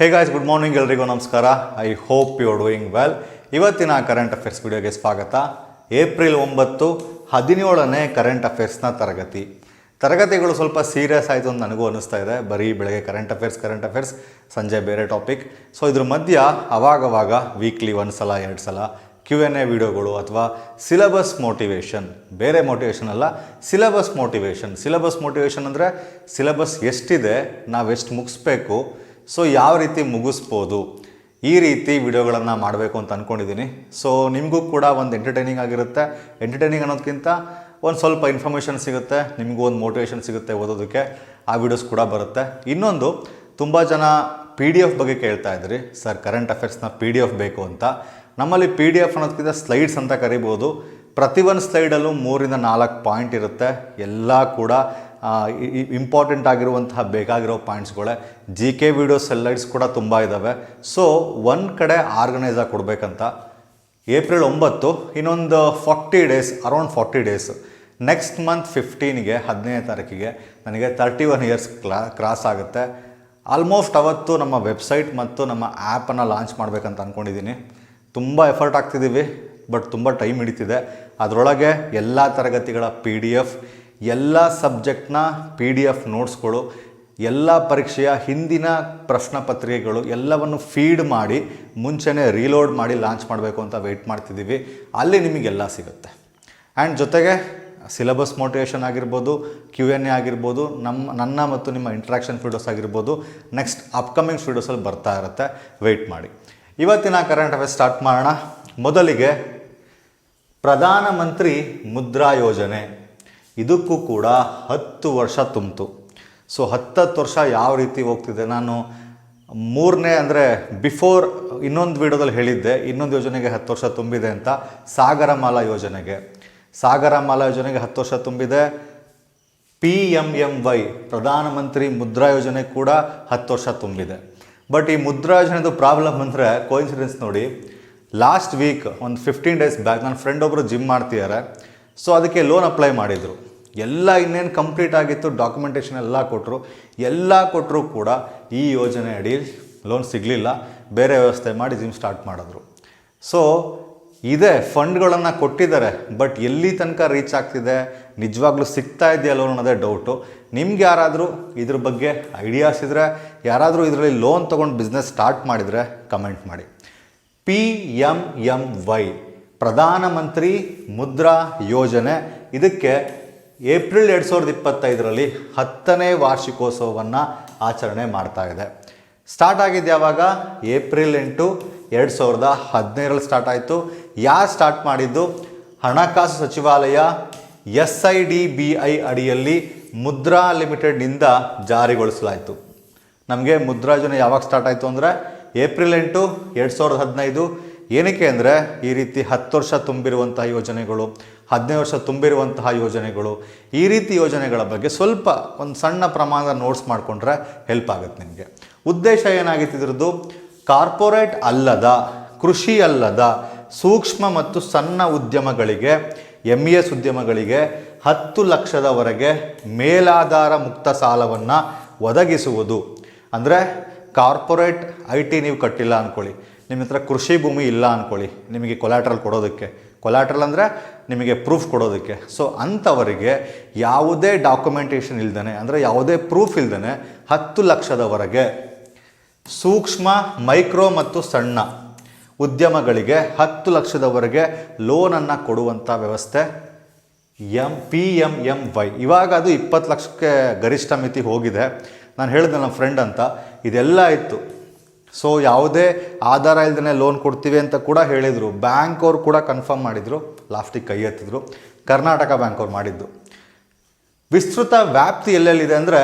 Hey guys good morning ಎಲ್ರಿಗೂ ನಮಸ್ಕಾರ. I hope you are doing well ಇವತ್ತಿನ current affairs ವಿಡಿಯೋಗೆ ಸ್ವಾಗತ. ಏಪ್ರಿಲ್ ಒಂಬತ್ತು, ಹದಿನೇಳನೇ ಕರೆಂಟ್ ಅಫೇರ್ಸ್ನ ತರಗತಿ. ತರಗತಿಗಳು ಸ್ವಲ್ಪ ಸೀರಿಯಸ್ ಆಯಿತು ಅಂತ ನನಗೂ ಅನಿಸ್ತಾ ಇದೆ. ಬರೀ ಬೆಳಗ್ಗೆ ಕರೆಂಟ್ ಅಫೇರ್ಸ್ ಕರೆಂಟ್ ಅಫೇರ್ಸ್ ಸಂಜೆ ಬೇರೆ ಟಾಪಿಕ್ ಸೊ ಇದ್ರ ಮಧ್ಯ ಅವಾಗವಾಗ ವೀಕ್ಲಿ ಒಂದು ಸಲ, ಎರಡು ಸಲ ಕ್ಯೂ ಎನ್ ಎ ವಿಡಿಯೋಗಳು ಅಥವಾ ಸಿಲಬಸ್ ಮೋಟಿವೇಶನ್ ಬೇರೆ ಮೋಟಿವೇಶನ್ ಅಲ್ಲ ಸಿಲಬಸ್ ಮೋಟಿವೇಶನ್ ಸಿಲಬಸ್ ಮೋಟಿವೇಶನ್ ಅಂದರೆ ಸಿಲಬಸ್ ಎಷ್ಟಿದೆ, ನಾವೆಷ್ಟು ಮುಗಿಸ್ಬೇಕು ಸೊ ಯಾವ ರೀತಿ ಮುಗಿಸ್ಬೋದು? ಈ ರೀತಿ ವಿಡಿಯೋಗಳನ್ನು ಮಾಡಬೇಕು ಅಂತ ಅಂದ್ಕೊಂಡಿದ್ದೀನಿ ಸೊ ನಿಮಗೂ ಕೂಡ ಒಂದು ಎಂಟರ್ಟೈನಿಂಗ್ ಆಗಿರುತ್ತೆ. ಎಂಟರ್ಟೈನಿಂಗ್ ಅನ್ನೋದಕ್ಕಿಂತ ಒಂದು ಸ್ವಲ್ಪ ಇನ್ಫಾರ್ಮೇಷನ್ ಸಿಗುತ್ತೆ. ನಿಮಗೂ ಒಂದು ಮೋಟಿವೇಶನ್ ಸಿಗುತ್ತೆ ಓದೋದಕ್ಕೆ. ಆ ವಿಡಿಯೋಸ್ ಕೂಡ ಬರುತ್ತೆ. ಇನ್ನೊಂದು, ತುಂಬ ಜನ ಪಿ ಡಿ ಎಫ್ ಬಗ್ಗೆ ಕೇಳ್ತಾ ಇದ್ರಿ. ಸರ್ ಕರೆಂಟ್ ಅಫೇರ್ಸ್ನ ಪಿ ಡಿ ಎಫ್ ಬೇಕು ಅಂತ. ನಮ್ಮಲ್ಲಿ ಪಿ ಡಿ ಎಫ್ ಅನ್ನೋದಕ್ಕಿಂತ ಸ್ಲೈಡ್ಸ್ ಅಂತ ಕರಿಬೋದು. ಪ್ರತಿ ಒಂದು ಸ್ಲೈಡಲ್ಲೂ ಮೂರಿಂದ ನಾಲ್ಕು ಪಾಯಿಂಟ್ ಇರುತ್ತೆ. ಎಲ್ಲ ಕೂಡ ಇಂಪಾರ್ಟೆಂಟ್ ಆಗಿರುವಂತಹ ಬೇಕಾಗಿರೋ ಪಾಯಿಂಟ್ಸ್ಗಳೇ ಜಿ ಕೆ ವಿಡಿಯೋ ಸೆಲ್ಲೈಟ್ಸ್ ಕೂಡ ತುಂಬ ಇದ್ದಾವೆ ಸೊ ಒಂದು ಕಡೆ ಆರ್ಗನೈಸ್ ಆಗಿ ಕೊಡಬೇಕಂತ. ಏಪ್ರಿಲ್ ಒಂಬತ್ತು, ಇನ್ನೊಂದು forty days around forty days next month ಫಿಫ್ಟೀನ್ಗೆ ಹದಿನೈದನೇ ತಾರೀಕಿಗೆ ನನಗೆ ತರ್ಟಿ ಒನ್ ಇಯರ್ಸ್ ಕ್ಲಾ ಕ್ರಾಸ್ ಆಗುತ್ತೆ. ಆಲ್ಮೋಸ್ಟ್ ಅವತ್ತು ನಮ್ಮ ವೆಬ್ಸೈಟ್ ಮತ್ತು ನಮ್ಮ ಆ್ಯಪನ್ನು ಲಾಂಚ್ ಮಾಡಬೇಕಂತ ಅಂದ್ಕೊಂಡಿದ್ದೀನಿ ತುಂಬ ಎಫರ್ಟ್ ಆಗ್ತಿದ್ದೀವಿ ಬಟ್ ತುಂಬ ಟೈಮ್ ಹಿಡಿತಿದೆ. ಅದರೊಳಗೆ ಎಲ್ಲ ತರಗತಿಗಳ ಪಿ ಡಿ ಎಫ್ ಎಲ್ಲ ಸಬ್ಜೆಕ್ಟ್ನ ಪಿ ಡಿ ಎಫ್ ನೋಟ್ಸ್ಗಳು, ಎಲ್ಲ ಪರೀಕ್ಷೆಯ ಹಿಂದಿನ ಪ್ರಶ್ನೆ ಪತ್ರಿಕೆಗಳು ಎಲ್ಲವನ್ನು ಫೀಡ್ ಮಾಡಿ, ಮುಂಚೆನೇ ರೀಲೋಡ್ ಮಾಡಿ ಲಾಂಚ್ ಮಾಡಬೇಕು ಅಂತ ವೆಯ್ಟ್ ಮಾಡ್ತಿದ್ದೀವಿ. ಅಲ್ಲಿ ನಿಮಗೆಲ್ಲ ಸಿಗುತ್ತೆ. ಆ್ಯಂಡ್ ಜೊತೆಗೆ ಸಿಲೆಬಸ್ ಮೋಟಿವೇಶನ್ ಆಗಿರ್ಬೋದು ಕ್ಯೂ ಎನ್ ಎ ಆಗಿರ್ಬೋದು, ನಮ್ಮ, ನನ್ನ ಮತ್ತು ನಿಮ್ಮ ಇಂಟ್ರಾಕ್ಷನ್ ವೀಡಿಯೋಸ್ ಆಗಿರ್ಬೋದು ನೆಕ್ಸ್ಟ್ ಅಪ್ಕಮಿಂಗ್ ವೀಡಿಯೋಸಲ್ಲಿ ಬರ್ತಾ ಇರುತ್ತೆ. ವೆಯ್ಟ್ ಮಾಡಿ. ಇವತ್ತಿನ ಕರೆಂಟ್ ಅಫೇರ್ಸ್ ಸ್ಟಾರ್ಟ್ ಮಾಡೋಣ. ಮೊದಲಿಗೆ ಪ್ರಧಾನಮಂತ್ರಿ ಮುದ್ರಾ ಯೋಜನೆ. ಇದಕ್ಕೂ ಕೂಡ ಹತ್ತು ವರ್ಷ ತುಂಬಿತು. ಸೊ ಹತ್ತತ್ತು ವರ್ಷ ಯಾವ ರೀತಿ ಹೋಗ್ತಿದೆ? ನಾನು ಮೂರನೇ ಅಂದರೆ ಬಿಫೋರ್ ಇನ್ನೊಂದು ವಿಡಿಯೋದಲ್ಲಿ ಹೇಳಿದ್ದೆ, ಇನ್ನೊಂದು ಯೋಜನೆಗೆ ಹತ್ತು ವರ್ಷ ತುಂಬಿದೆ ಅಂತ, ಸಾಗರಮಾಲಾ ಯೋಜನೆಗೆ. ಸಾಗರಮಾಲಾ ಯೋಜನೆಗೆ ಹತ್ತು ವರ್ಷ ತುಂಬಿದೆ. P M M Y Pradhan Mantri Mudra ಯೋಜನೆ ಕೂಡ ಹತ್ತು ವರ್ಷ ತುಂಬಿದೆ. ಬಟ್ ಈ ಮುದ್ರಾ ಯೋಜನೆದು ಪ್ರಾಬ್ಲಮ್ ಅಂದರೆ ಕೋಇನ್ಸಿಡೆನ್ಸ್ ನೋಡಿ ಲಾಸ್ಟ್ ವೀಕ್ ಒಂದು ಫಿಫ್ಟೀನ್ ಡೇಸ್ ಬ್ಯಾಕ್ ನನ್ನ ಫ್ರೆಂಡ್ ಒಬ್ಬರು ಜಿಮ್ ಮಾಡ್ತಿದ್ದಾರೆ ಸೊ ಅದಕ್ಕೆ ಲೋನ್ ಅಪ್ಲೈ ಮಾಡಿದರು. ಎಲ್ಲ ಇನ್ನೇನು ಕಂಪ್ಲೀಟ್ ಆಗಿತ್ತು ಡಾಕ್ಯುಮೆಂಟೇಷನ್ ಎಲ್ಲ ಕೊಟ್ಟರು ಎಲ್ಲ ಕೊಟ್ಟರು ಕೂಡ ಈ ಯೋಜನೆ ಅಡಿ ಲೋನ್ ಸಿಗಲಿಲ್ಲ. ಬೇರೆ ವ್ಯವಸ್ಥೆ ಮಾಡಿ ಜಿಮ್ ಸ್ಟಾರ್ಟ್ ಮಾಡಿದ್ರು. ಸೊ ಇದೆ ಫಂಡ್ಗಳನ್ನು ಕೊಟ್ಟಿದ್ದಾರೆ ಬಟ್ ಎಲ್ಲಿ ತನಕ ರೀಚ್ ಆಗ್ತಿದೆ? ನಿಜವಾಗ್ಲೂ ಸಿಗ್ತಾ ಇದೆಯಾ ಅನ್ನೋದೇ ಡೌಟು ನಿಮ್ಗೆ ಯಾರಾದರೂ ಇದ್ರ ಬಗ್ಗೆ ಐಡಿಯಾಸ್ ಇದ್ದರೆ ಯಾರಾದರೂ ಇದರಲ್ಲಿ ಲೋನ್ ತೊಗೊಂಡು ಬಿಸ್ನೆಸ್ ಸ್ಟಾರ್ಟ್ ಮಾಡಿದರೆ ಕಮೆಂಟ್ ಮಾಡಿ. P M M Y Pradhan Mantri Mudra Yojana. ಇದಕ್ಕೆ ಏಪ್ರಿಲ್ ಎರಡು ಸಾವಿರದ ಇಪ್ಪತ್ತೈದರಲ್ಲಿ ಹತ್ತನೇ ವಾರ್ಷಿಕೋತ್ಸವವನ್ನು ಆಚರಣೆ ಮಾಡ್ತಾ ಇದೆ. ಸ್ಟಾರ್ಟ್ ಆಗಿದ್ದು ಯಾವಾಗ? ಏಪ್ರಿಲ್ ಎಂಟು ಎರಡು ಸಾವಿರದ ಹದಿನೈದರಲ್ಲಿ ಸ್ಟಾರ್ಟ್ ಆಯಿತು. ಯಾರು ಸ್ಟಾರ್ಟ್ ಮಾಡಿದ್ದು? ಹಣಕಾಸು ಸಚಿವಾಲಯ S I D B I ಅಡಿಯಲ್ಲಿ ಮುದ್ರಾ ಲಿಮಿಟೆಡ್ನಿಂದ ಜಾರಿಗೊಳಿಸಲಾಯಿತು. ನಮಗೆ ಮುದ್ರಾ ಯೋಜನೆ ಯಾವಾಗ ಸ್ಟಾರ್ಟ್ ಆಯಿತು ಅಂದರೆ? ಏಪ್ರಿಲ್ ಎಂಟು ಎರಡು ಸಾವಿರದ ಹದಿನೈದು. ಏನಕ್ಕೆ ಅಂದರೆ ಈ ರೀತಿ ಹತ್ತು ವರ್ಷ ತುಂಬಿರುವಂತಹ ಯೋಜನೆಗಳು, ಹದಿನೈದು ವರ್ಷ ತುಂಬಿರುವಂತಹ ಯೋಜನೆಗಳು, ಈ ರೀತಿ ಯೋಜನೆಗಳ ಬಗ್ಗೆ ಸ್ವಲ್ಪ ಒಂದು ಸಣ್ಣ ಪ್ರಮಾಣದ ನೋಟ್ಸ್ ಮಾಡಿಕೊಂಡ್ರೆ ಹೆಲ್ಪ್ ಆಗುತ್ತೆ ನಿಮಗೆ. ಉದ್ದೇಶ ಏನಾಗಿತ್ತಿದ್ರದ್ದು ಕಾರ್ಪೊರೇಟ್ ಅಲ್ಲದ, ಕೃಷಿ ಅಲ್ಲದ, ಸೂಕ್ಷ್ಮ ಮತ್ತು ಸಣ್ಣ ಉದ್ಯಮಗಳಿಗೆ ಎಂ ಇ ಎಸ್ ಉದ್ಯಮಗಳಿಗೆ ಹತ್ತು ಲಕ್ಷದವರೆಗೆ ಮೇಲಾಧಾರ ಮುಕ್ತ ಸಾಲವನ್ನು ಒದಗಿಸುವುದು. ಅಂದರೆ ಕಾರ್ಪೊರೇಟ್ ಐ ಟಿ ನೀವು ಕಟ್ಟಿಲ್ಲ ಅಂದ್ಕೊಳ್ಳಿ ನಿಮ್ಮ ಹತ್ರ ಕೃಷಿ ಭೂಮಿ ಇಲ್ಲ ಅಂದ್ಕೊಳ್ಳಿ ನಿಮಗೆ ಕೊಲಾಟ್ರಲ್ ಕೊಡೋದಕ್ಕೆ. ಕೊಲಾಟ್ರಲ್ ಅಂದರೆ ನಿಮಗೆ ಪ್ರೂಫ್ ಕೊಡೋದಕ್ಕೆ. ಸೊ ಅಂಥವರಿಗೆ ಯಾವುದೇ ಡಾಕ್ಯುಮೆಂಟೇಷನ್ ಇಲ್ದೇ ಅಂದರೆ ಯಾವುದೇ ಪ್ರೂಫ್ ಇಲ್ದೇ ಹತ್ತು ಲಕ್ಷದವರೆಗೆ ಸೂಕ್ಷ್ಮ ಮೈಕ್ರೋ ಮತ್ತು ಸಣ್ಣ ಉದ್ಯಮಗಳಿಗೆ ಹತ್ತು ಲಕ್ಷದವರೆಗೆ ಲೋನನ್ನು ಕೊಡುವಂಥ ವ್ಯವಸ್ಥೆ M, P M M Y. ಇವಾಗ ಅದು ಇಪ್ಪತ್ತು ಲಕ್ಷಕ್ಕೆ ಗರಿಷ್ಠ ಮಿತಿ ಹೋಗಿದೆ. ನಾನು ಹೇಳಿದೆ ನಮ್ಮ ಫ್ರೆಂಡ್ ಅಂತ. ಇದೆಲ್ಲ ಇತ್ತು. ಸೊ ಯಾವುದೇ ಆಧಾರ ಇಲ್ಲದೇ ಲೋನ್ ಕೊಡ್ತೀವಿ ಅಂತ ಕೂಡ ಹೇಳಿದರು. ಬ್ಯಾಂಕ್ ಅವ್ರು ಕೂಡ ಕನ್ಫರ್ಮ್ ಮಾಡಿದರು. ಲಾಸ್ಟಿಗೆ ಕೈ ಎತ್ತಿದ್ರು. ಕರ್ನಾಟಕ ಬ್ಯಾಂಕ್ ಅವ್ರು ಮಾಡಿದ್ದು. ವಿಸ್ತೃತ ವ್ಯಾಪ್ತಿ ಎಲ್ಲೆಲ್ಲಿದೆ ಅಂದರೆ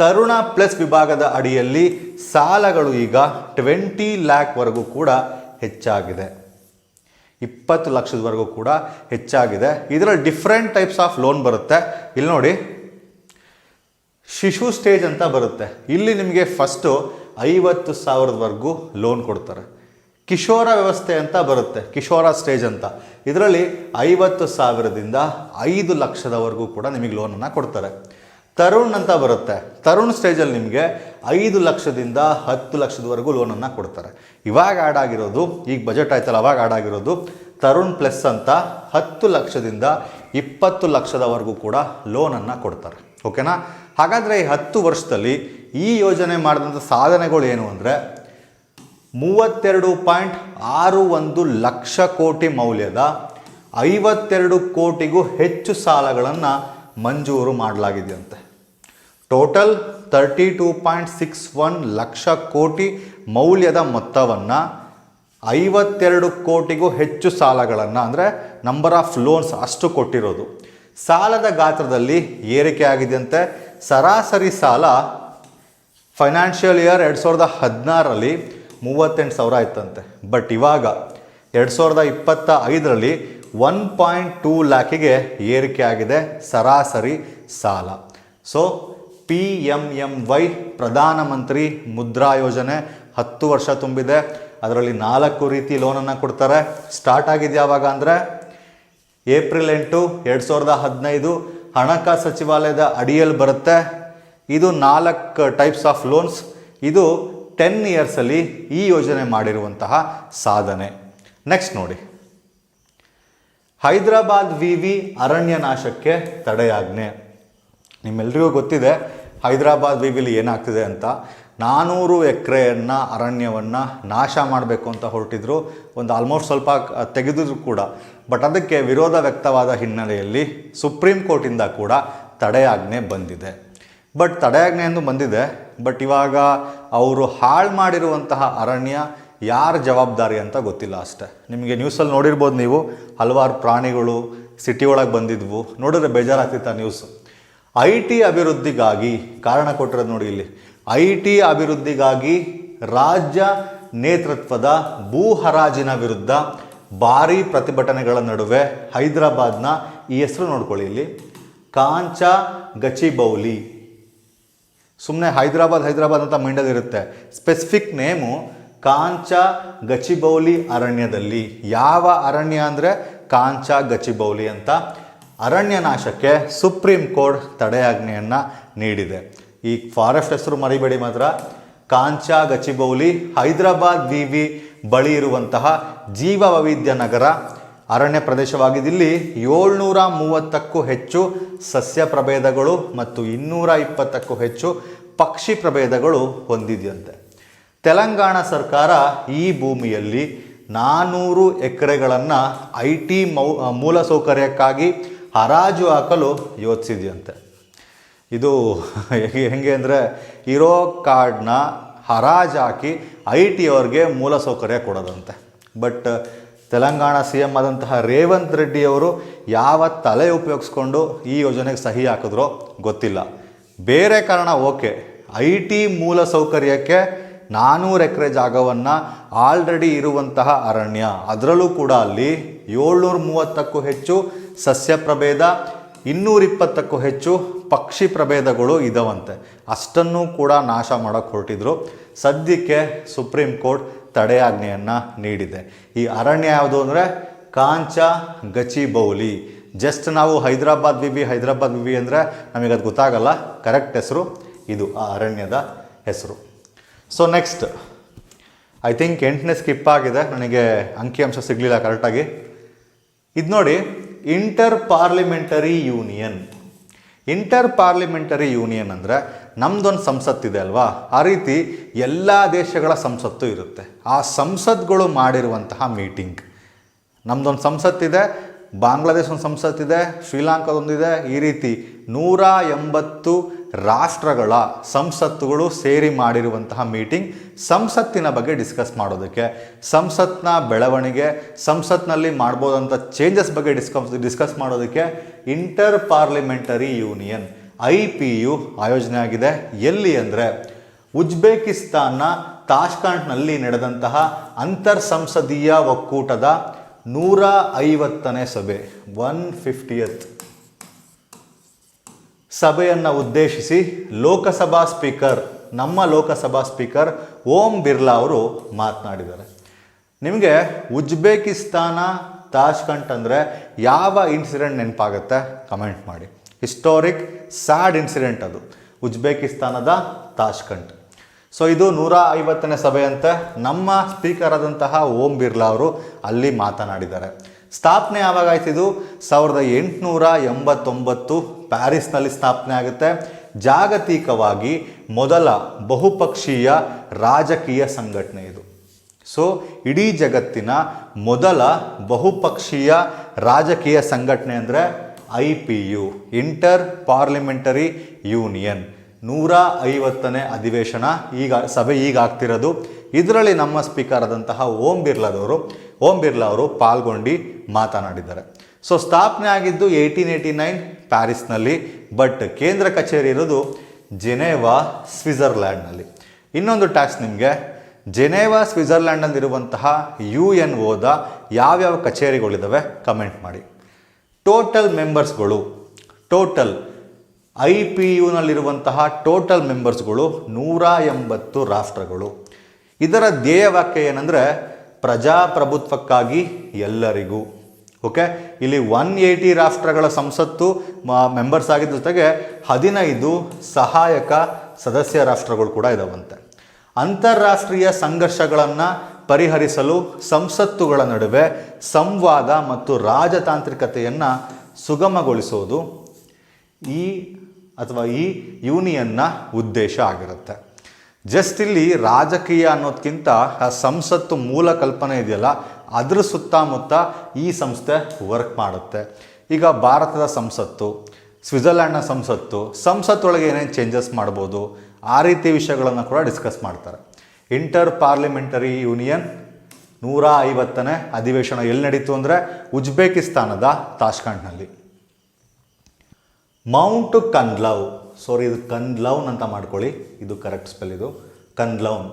ತರುಣ ಪ್ಲಸ್ ವಿಭಾಗದ ಅಡಿಯಲ್ಲಿ ಸಾಲಗಳು ಈಗ ಟ್ವೆಂಟಿ ಲ್ಯಾಕ್ವರೆಗೂ ಕೂಡ ಹೆಚ್ಚಾಗಿದೆ. ಇಪ್ಪತ್ತು ಲಕ್ಷದವರೆಗೂ ಕೂಡ ಹೆಚ್ಚಾಗಿದೆ. ಇದರಲ್ಲಿ ಡಿಫ್ರೆಂಟ್ ಟೈಪ್ಸ್ ಆಫ್ ಲೋನ್ ಬರುತ್ತೆ. ಇಲ್ಲಿ ನೋಡಿ, ಶಿಶು ಸ್ಟೇಜ್ ಅಂತ ಬರುತ್ತೆ. ಇಲ್ಲಿ ನಿಮಗೆ ಫಸ್ಟು ಐವತ್ತು ಸಾವಿರದವರೆಗೂ ಲೋನ್ ಕೊಡ್ತಾರೆ. ಕಿಶೋರ ವ್ಯವಸ್ಥೆ ಅಂತ ಬರುತ್ತೆ, ಕಿಶೋರ ಸ್ಟೇಜ್ ಅಂತ. ಇದರಲ್ಲಿ ಐವತ್ತು ಸಾವಿರದಿಂದ ಐದು ಲಕ್ಷದವರೆಗೂ ಕೂಡ ನಿಮಗೆ ಲೋನನ್ನು ಕೊಡ್ತಾರೆ. ತರುಣ್ ಅಂತ ಬರುತ್ತೆ. ತರುಣ್ ಸ್ಟೇಜಲ್ಲಿ ನಿಮಗೆ ಐದು ಲಕ್ಷದಿಂದ ಹತ್ತು ಲಕ್ಷದವರೆಗೂ ಲೋನನ್ನು ಕೊಡ್ತಾರೆ. ಇವಾಗ ಆ್ಯಡ್ ಆಗಿರೋದು, ಈಗ ಬಜೆಟ್ ಆಯ್ತಲ್ಲ, ಅವಾಗ ಆ್ಯಡ್ ಆಗಿರೋದು ತರುಣ್ ಪ್ಲಸ್ ಅಂತ ಹತ್ತು ಲಕ್ಷದಿಂದ ಇಪ್ಪತ್ತು ಲಕ್ಷದವರೆಗೂ ಕೂಡ ಲೋನನ್ನು ಕೊಡ್ತಾರೆ. ಓಕೆನಾ ಹಾಗಾದರೆ ಈ ಹತ್ತು ವರ್ಷದಲ್ಲಿ ಈ ಯೋಜನೆ ಮಾಡಿದಂಥ ಸಾಧನೆಗಳು ಏನು ಅಂದರೆ ಮೂವತ್ತೆರಡು ಪಾಯಿಂಟ್ ಆರು ಒಂದು ಲಕ್ಷ ಕೋಟಿ ಮೌಲ್ಯದ ಐವತ್ತೆರಡು ಕೋಟಿಗೂ ಹೆಚ್ಚು ಸಾಲಗಳನ್ನು ಮಂಜೂರು ಮಾಡಲಾಗಿದೆಯಂತೆ. Total thirty two point six one lakh crore ಮೌಲ್ಯದ ಮೊತ್ತವನ್ನು ಐವತ್ತೆರಡು ಕೋಟಿಗೂ ಹೆಚ್ಚು ಸಾಲಗಳನ್ನು ಅಂದರೆ ನಂಬರ್ ಆಫ್ ಲೋನ್ಸ್ ಅಷ್ಟು ಕೊಟ್ಟಿರೋದು. ಸಾಲದ ಗಾತ್ರದಲ್ಲಿ ಏರಿಕೆ ಆಗಿದೆಯಂತೆ. ಸರಾಸರಿ ಸಾಲ ಫೈನಾನ್ಷಿಯಲ್ ಇಯರ್ ಎರಡು ಸಾವಿರದ ಹದಿನಾರರಲ್ಲಿ ಮೂವತ್ತೆಂಟು ಸಾವಿರ ಇತ್ತಂತೆ ಬಟ್ ಇವಾಗ ಎರಡು ಸಾವಿರದ ಇಪ್ಪತ್ತ ಐದರಲ್ಲಿ ಒನ್ ಪಾಯಿಂಟ್ ಟೂ ಲ್ಯಾಕಿಗೆ ಏರಿಕೆ ಆಗಿದೆ, ಸರಾಸರಿ ಸಾಲ. So P M M Y Pradhan Mantri Mudra Yojana ಹತ್ತು ವರ್ಷ ತುಂಬಿದೆ. ಅದರಲ್ಲಿ ನಾಲ್ಕು ರೀತಿ ಲೋನನ್ನು ಕೊಡ್ತಾರೆ. ಸ್ಟಾರ್ಟ್ ಆಗಿದೆ ಯಾವಾಗ ಅಂದರೆ ಏಪ್ರಿಲ್ ಎಂಟು ಎರಡು ಸಾವಿರದ ಹದಿನೈದು ಹಣಕಾಸು ಸಚಿವಾಲಯದ ಅಡಿಯಲ್ಲಿ ಬರುತ್ತೆ. ಇದು ನಾಲ್ಕು ಟೈಪ್ಸ್ ಆಫ್ ಲೋನ್ಸ್ ಇದು ಟೆನ್ ಇಯರ್ಸಲ್ಲಿ ಈ ಯೋಜನೆ ಮಾಡಿರುವಂತಹ ಸಾಧನೆ. ನೆಕ್ಸ್ಟ್ ನೋಡಿ. ಹೈದರಾಬಾದ್ ವಿ ವಿ ಅರಣ್ಯ ನಾಶಕ್ಕೆ ತಡೆಯಾಜ್ಞೆ. ನಿಮ್ಮೆಲ್ರಿಗೂ ಗೊತ್ತಿದೆ, ಹೈದರಾಬಾದ್ ವಿ ವಿಲಿ ಏನಾಗ್ತಿದೆ ಅಂತ. ನಾನ್ನೂರು ಎಕರೆಯನ್ನು ಅರಣ್ಯವನ್ನು ನಾಶ ಮಾಡಬೇಕು ಅಂತ ಹೊರಟಿದ್ರು. ಒಂದು ಆಲ್ಮೋಸ್ಟ್ ಸ್ವಲ್ಪ ತೆಗೆದಿದ್ರು ಕೂಡ. ಬಟ್ ಅದಕ್ಕೆ ವಿರೋಧ ವ್ಯಕ್ತವಾದ ಹಿನ್ನೆಲೆಯಲ್ಲಿ ಸುಪ್ರೀಂ ಕೋರ್ಟಿಂದ ಕೂಡ ತಡೆಯಾಜ್ಞೆ ಬಂದಿದೆ. ಬಟ್ ತಡೆಯಾಜ್ಞೆ ಎಂದು ಬಂದಿದೆ. ಬಟ್ ಇವಾಗ ಅವರು ಹಾಳು ಮಾಡಿರುವಂತಹ ಅರಣ್ಯ ಯಾರ ಜವಾಬ್ದಾರಿ ಅಂತ ಗೊತ್ತಿಲ್ಲ ಅಷ್ಟೇ. ನಿಮಗೆ ನ್ಯೂಸಲ್ಲಿ ನೋಡಿರ್ಬೋದು ನೀವು. ಹಲವಾರು ಪ್ರಾಣಿಗಳು ಸಿಟಿ ಒಳಗೆ ಬಂದಿದ್ವು. ನೋಡಿದ್ರೆ ಬೇಜಾರಾಗ್ತಿತ್ತು ನ್ಯೂಸ್ ನ್ಯೂಸು ಐ ಟಿ ಅಭಿವೃದ್ಧಿಗಾಗಿ ಕಾರಣ ಕೊಟ್ಟಿರೋದು ನೋಡಿ ಇಲ್ಲಿ. ಐ ಟಿ ಅಭಿವೃದ್ಧಿಗಾಗಿ ರಾಜ್ಯ ನೇತೃತ್ವದ ಭೂ ಹರಾಜಿನ ವಿರುದ್ಧ ಭಾರೀ ಪ್ರತಿಭಟನೆಗಳ ನಡುವೆ ಹೈದರಾಬಾದ್ನ ಈ ಹೆಸರು ನೋಡ್ಕೊಳ್ಳಿ ಇಲ್ಲಿ. ಕಾಂಚ ಗಚಿಬೌಲಿ. ಸುಮ್ಮನೆ ಹೈದರಾಬಾದ್ ಹೈದರಾಬಾದ್ ಅಂತ ಮಿಂಡದಿರುತ್ತೆ ಸ್ಪೆಸಿಫಿಕ್ ನೇಮು ಕಾಂಚ ಗಚಿಬೌಲಿ ಅರಣ್ಯದಲ್ಲಿ. ಯಾವ ಅರಣ್ಯ ಅಂದರೆ ಕಾಂಚ ಗಚಿಬೌಲಿ ಅಂತ? ಅರಣ್ಯ ನಾಶಕ್ಕೆ ಸುಪ್ರೀಂ ಕೋರ್ಟ್ ತಡೆಯಾಜ್ಞೆಯನ್ನು ನೀಡಿದೆ. ಈ ಫಾರೆಸ್ಟ್ ಹೆಸರು ಮರಿಬೇಡಿ ಮಾತ್ರ. ಕಾಂಚ ಗಚಿಬೌಲಿ ಹೈದರಾಬಾದ್ ವಿ ವಿ ಬಳಿ ಇರುವಂತಹ ಜೀವ ವೈವಿಧ್ಯ ನಗರ ಅರಣ್ಯ ಪ್ರದೇಶವಾಗಿದ್ದಿಲ್ಲಿ ಏಳ್ನೂರ ಮೂವತ್ತಕ್ಕೂ ಹೆಚ್ಚು ಸಸ್ಯ ಪ್ರಭೇದಗಳು ಮತ್ತು ಇನ್ನೂರ ಇಪ್ಪತ್ತಕ್ಕೂ ಹೆಚ್ಚು ಪಕ್ಷಿ ಪ್ರಭೇದಗಳು ಹೊಂದಿದೆಯಂತೆ. ತೆಲಂಗಾಣ ಸರ್ಕಾರ ಈ ಭೂಮಿಯಲ್ಲಿ ನಾನ್ನೂರು ಎಕರೆಗಳನ್ನು ಐ ಟಿ ಮೌ ಮೂಲಸೌಕರ್ಯಕ್ಕಾಗಿ ಹರಾಜು ಹಾಕಲು ಯೋಚಿಸಿದೆಯಂತೆ. ಇದು ಹೇಗೆ, ಹೆಂಗೆ ಅಂದರೆ ಇರೋ ಕಾರ್ಡ್ನ ಹರಾಜು ಹಾಕಿ ಐ ಟಿ ಅವ್ರಿಗೆ ಮೂಲಸೌಕರ್ಯ ಕೊಡೋದಂತೆ. ಬಟ್ ತೆಲಂಗಾಣ ಸಿ ಎಂ ಆದಂತಹ ರೇವಂತ್ ರೆಡ್ಡಿಯವರು ಯಾವ ತಲೆ ಉಪಯೋಗಿಸ್ಕೊಂಡು ಈ ಯೋಜನೆಗೆ ಸಹಿ ಹಾಕಿದ್ರೋ ಗೊತ್ತಿಲ್ಲ. ಬೇರೆ ಕಾರಣ ಓಕೆ. ಐ ಟಿ ಮೂಲ ಸೌಕರ್ಯಕ್ಕೆ ನಾನ್ನೂರು ಎಕರೆ ಜಾಗವನ್ನು ಆಲ್ರೆಡಿ ಇರುವಂತಹ ಅರಣ್ಯ. ಅದರಲ್ಲೂ ಕೂಡ ಅಲ್ಲಿ ಏಳ್ನೂರ ಮೂವತ್ತಕ್ಕೂ ಹೆಚ್ಚು ಸಸ್ಯ ಪ್ರಭೇದ ಇನ್ನೂರಿಪ್ಪತ್ತಕ್ಕೂ ಹೆಚ್ಚು ಪಕ್ಷಿ ಪ್ರಭೇದಗಳು ಇದಾವಂತೆ. ಅಷ್ಟನ್ನು ಕೂಡ ನಾಶ ಮಾಡೋಕ್ಕೆ ಹೊರಟಿದ್ರು. ಸದ್ಯಕ್ಕೆ ಸುಪ್ರೀಂ ಕೋರ್ಟ್ ತಡೆಯಾಜ್ಞೆಯನ್ನು ನೀಡಿದೆ. ಈ ಅರಣ್ಯ ಯಾವುದು ಅಂದರೆ ಕಾಂಚ ಗಚಿಬೌಲಿ ಜಸ್ಟ್ ನಾವು ಹೈದರಾಬಾದ್ ವಿವಿ ಹೈದರಾಬಾದ್ ವಿವಿ ಅಂದರೆ ನಮಗೆ ಅದು ಗೊತ್ತಾಗಲ್ಲ. ಕರೆಕ್ಟ್ ಹೆಸರು, ಇದು ಆ ಅರಣ್ಯದ ಹೆಸರು. ಸೊ ನೆಕ್ಸ್ಟ್ ಐ ಥಿಂಕ್ ಎಂಟನೇ ಸ್ಕಿಪ್ ಆಗಿದೆ. ನನಗೆ ಅಂಕಿಅಂಶ ಸಿಗಲಿಲ್ಲ ಕರೆಕ್ಟಾಗಿ ಇದು ನೋಡಿ inter parliamentary union inter parliamentary union ಅಂದರೆ ನಮ್ದೊಂದು ಸಂಸತ್ತಿದೆ ಅಲ್ವಾ? ಆ ರೀತಿ ಎಲ್ಲ ದೇಶಗಳ ಸಂಸತ್ತು ಇರುತ್ತೆ. ಆ ಸಂಸತ್ಗಳು ಮಾಡಿರುವಂತಹ ಮೀಟಿಂಗ್. ನಮ್ಮದೊಂದು ಸಂಸತ್ತಿದೆ, ಬಾಂಗ್ಲಾದೇಶ ಒಂದು ಸಂಸತ್ತಿದೆ, ಶ್ರೀಲಂಕಾದೊಂದಿದೆ. ಈ ರೀತಿ ನೂರ ಎಂಬತ್ತು ರಾಷ್ಟ್ರಗಳ ಸಂಸತ್ತುಗಳು ಸೇರಿ ಮಾಡಿರುವಂತಹ ಮೀಟಿಂಗ್ ಸಂಸತ್ತಿನ ಬಗ್ಗೆ ಡಿಸ್ಕಸ್ ಮಾಡೋದಕ್ಕೆ, ಸಂಸತ್ನ ಬೆಳವಣಿಗೆ, ಸಂಸತ್ನಲ್ಲಿ ಮಾಡ್ಬೋದಂಥ ಚೇಂಜಸ್ ಬಗ್ಗೆ ಡಿಸ್ಕಸ್ ಡಿಸ್ಕಸ್ ಮಾಡೋದಕ್ಕೆ inter parliamentary union I P U ಆಯೋಜನೆ ಆಗಿದೆ ಎಲ್ಲಿ ಅಂದರೆ ಉಜ್ಬೇಕಿಸ್ತಾನ್ನ ತಾಷ್ಕಾಂಟ್ನಲ್ಲಿ ನಡೆದಂತಹ ಅಂತರ್ ಸಂಸದೀಯ ಒಕ್ಕೂಟದ ನೂರ ಐವತ್ತನೇ ಸಭೆ, ಒನ್ ಫಿಫ್ಟಿಯತ್. ಸಭೆಯನ್ನು ಉದ್ದೇಶಿಸಿ ಲೋಕಸಭಾ ಸ್ಪೀಕರ್, ನಮ್ಮ ಲೋಕಸಭಾ ಸ್ಪೀಕರ್ ಓಂ ಬಿರ್ಲಾ ಅವರು ಮಾತನಾಡಿದ್ದಾರೆ. ನಿಮಗೆ ಉಜ್ಬೇಕಿಸ್ತಾನ ತಾಷ್ಕಂಟ್ ಅಂದರೆ ಯಾವ ಇನ್ಸಿಡೆಂಟ್ ನೆನಪಾಗುತ್ತೆ? ಕಮೆಂಟ್ ಮಾಡಿ. ಹಿಸ್ಟಾರಿಕ್ ಸ್ಯಾಡ್ ಇನ್ಸಿಡೆಂಟ್ ಅದು. ಉಜ್ಬೇಕಿಸ್ತಾನದ ತಾಷ್ಕಂಟ್. ಸೊ ಇದು ನೂರ ಐವತ್ತನೇ ಸಭೆಯಂತೆ ನಮ್ಮ ಸ್ಪೀಕರ್ ಆದಂತಹ ಓಂ ಬಿರ್ಲಾ ಅವರು ಅಲ್ಲಿ ಮಾತನಾಡಿದ್ದಾರೆ. ಸ್ಥಾಪನೆ ಯಾವಾಗ ಆಯ್ತಿದು ಸಾವಿರದ ಎಂಟುನೂರ ಎಂಬತ್ತೊಂಬತ್ತು ಪ್ಯಾರಿಸ್ನಲ್ಲಿ ಸ್ಥಾಪನೆ ಆಗುತ್ತೆ. ಜಾಗತಿಕವಾಗಿ ಮೊದಲ ಬಹುಪಕ್ಷೀಯ ರಾಜಕೀಯ ಸಂಘಟನೆ ಇದು. ಸೊ ಇಡೀ ಜಗತ್ತಿನ ಮೊದಲ ಬಹುಪಕ್ಷೀಯ ರಾಜಕೀಯ ಸಂಘಟನೆ ಅಂದರೆ I P U inter parliamentary union ನೂರ ಐವತ್ತನೇ ಅಧಿವೇಶನ ಈಗ, ಸಭೆ ಈಗ ಆಗ್ತಿರೋದು. ಇದರಲ್ಲಿ ನಮ್ಮ ಸ್ಪೀಕರ್ ಆದಂತಹ ಓಂ ಬಿರ್ಲಾದವರು, ಓಂ ಬಿರ್ಲಾ ಅವರು ಪಾಲ್ಗೊಂಡು ಮಾತನಾಡಿದ್ದಾರೆ. ಸೊ ಸ್ಥಾಪನೆ ಆಗಿದ್ದು ಏಯ್ಟೀನ್ ಏಯ್ಟಿ ನೈನ್ ಪ್ಯಾರಿಸ್ನಲ್ಲಿ ಬಟ್ ಕೇಂದ್ರ ಕಚೇರಿ ಇರೋದು ಜೆನೇವಾ ಸ್ವಿಟ್ಜರ್ಲ್ಯಾಂಡ್ನಲ್ಲಿ ಇನ್ನೊಂದು ಟ್ಯಾಕ್ಸ್ ನಿಮಗೆ. ಜೆನೇವಾ ಸ್ವಿಟ್ಜರ್ಲ್ಯಾಂಡ್ನಲ್ಲಿರುವಂತಹ ಯು ಎನ್ ಓದ ಯಾವ್ಯಾವ ಕಚೇರಿಗಳಿದ್ದಾವೆ ಕಮೆಂಟ್ ಮಾಡಿ. ಟೋಟಲ್ ಮೆಂಬರ್ಸ್ಗಳು ಟೋಟಲ್ ಐ ಪಿ ಯುನಲ್ಲಿರುವಂತಹ ಟೋಟಲ್ ಮೆಂಬರ್ಸ್ಗಳು ನೂರ ಎಂಬತ್ತು ರಾಷ್ಟ್ರಗಳು. ಇದರ ಧ್ಯೇಯವಾಕ್ಯ ಏನಂದರೆ ಪ್ರಜಾಪ್ರಭುತ್ವಕ್ಕಾಗಿ ಎಲ್ಲರಿಗೂ. ಓಕೆ ಇಲ್ಲಿ ಒನ್ ಏಯ್ಟಿ ರಾಷ್ಟ್ರಗಳ ಸಂಸತ್ತು ಮೆಂಬರ್ಸ್ ಆಗಿದ್ದ ಜೊತೆಗೆ ಹದಿನೈದು ಸಹಾಯಕ ಸದಸ್ಯ ರಾಷ್ಟ್ರಗಳು ಕೂಡ ಇದಾವಂತೆ. ಅಂತಾರಾಷ್ಟ್ರೀಯ ಸಂಘರ್ಷಗಳನ್ನು ಪರಿಹರಿಸಲು ಸಂಸತ್ತುಗಳ ನಡುವೆ ಸಂವಾದ ಮತ್ತು ರಾಜತಾಂತ್ರಿಕತೆಯನ್ನು ಸುಗಮಗೊಳಿಸೋದು ಈ ಅಥವಾ ಈ ಯೂನಿಯನ್ನ ಉದ್ದೇಶ ಆಗಿರುತ್ತೆ. ಜಸ್ಟ್ ಇಲ್ಲಿ ರಾಜಕೀಯ ಅನ್ನೋದಕ್ಕಿಂತ ಆ ಸಂಸತ್ತು ಮೂಲ ಕಲ್ಪನೆ ಇದೆಯಲ್ಲ, ಅದ್ರ ಸುತ್ತಮುತ್ತ ಈ ಸಂಸ್ಥೆ ವರ್ಕ್ ಮಾಡುತ್ತೆ. ಈಗ ಭಾರತದ ಸಂಸತ್ತು ಸ್ವಿಟ್ಜರ್ಲ್ಯಾಂಡ್ನ ಸಂಸತ್ತು, ಸಂಸತ್ತೊಳಗೆ ಏನೇನು ಚೇಂಜಸ್ ಮಾಡ್ಬೋದು, ಆ ರೀತಿ ವಿಷಯಗಳನ್ನು ಕೂಡ ಡಿಸ್ಕಸ್ ಮಾಡ್ತಾರೆ. ಇಂಟರ್ ಪಾರ್ಲಿಮೆಂಟರಿ ಯೂನಿಯನ್ ನೂರ ಐವತ್ತನೇ ಅಧಿವೇಶನ ಎಲ್ಲಿ ನಡೀತು ಅಂದರೆ ಉಜ್ಬೇಕಿಸ್ತಾನದ ತಾಷ್ಕಂಡ್ನಲ್ಲಿ ಮೌಂಟ್ ಕನ್ಲವ್ ಸಾರಿ ಇದು ಕನ್ಲೌನ್ ಅಂತ ಮಾಡ್ಕೊಳ್ಳಿ. ಇದು ಕರೆಕ್ಟ್ ಸ್ಪೆಲ್ ಇದು. ಕನ್ಲೌನ್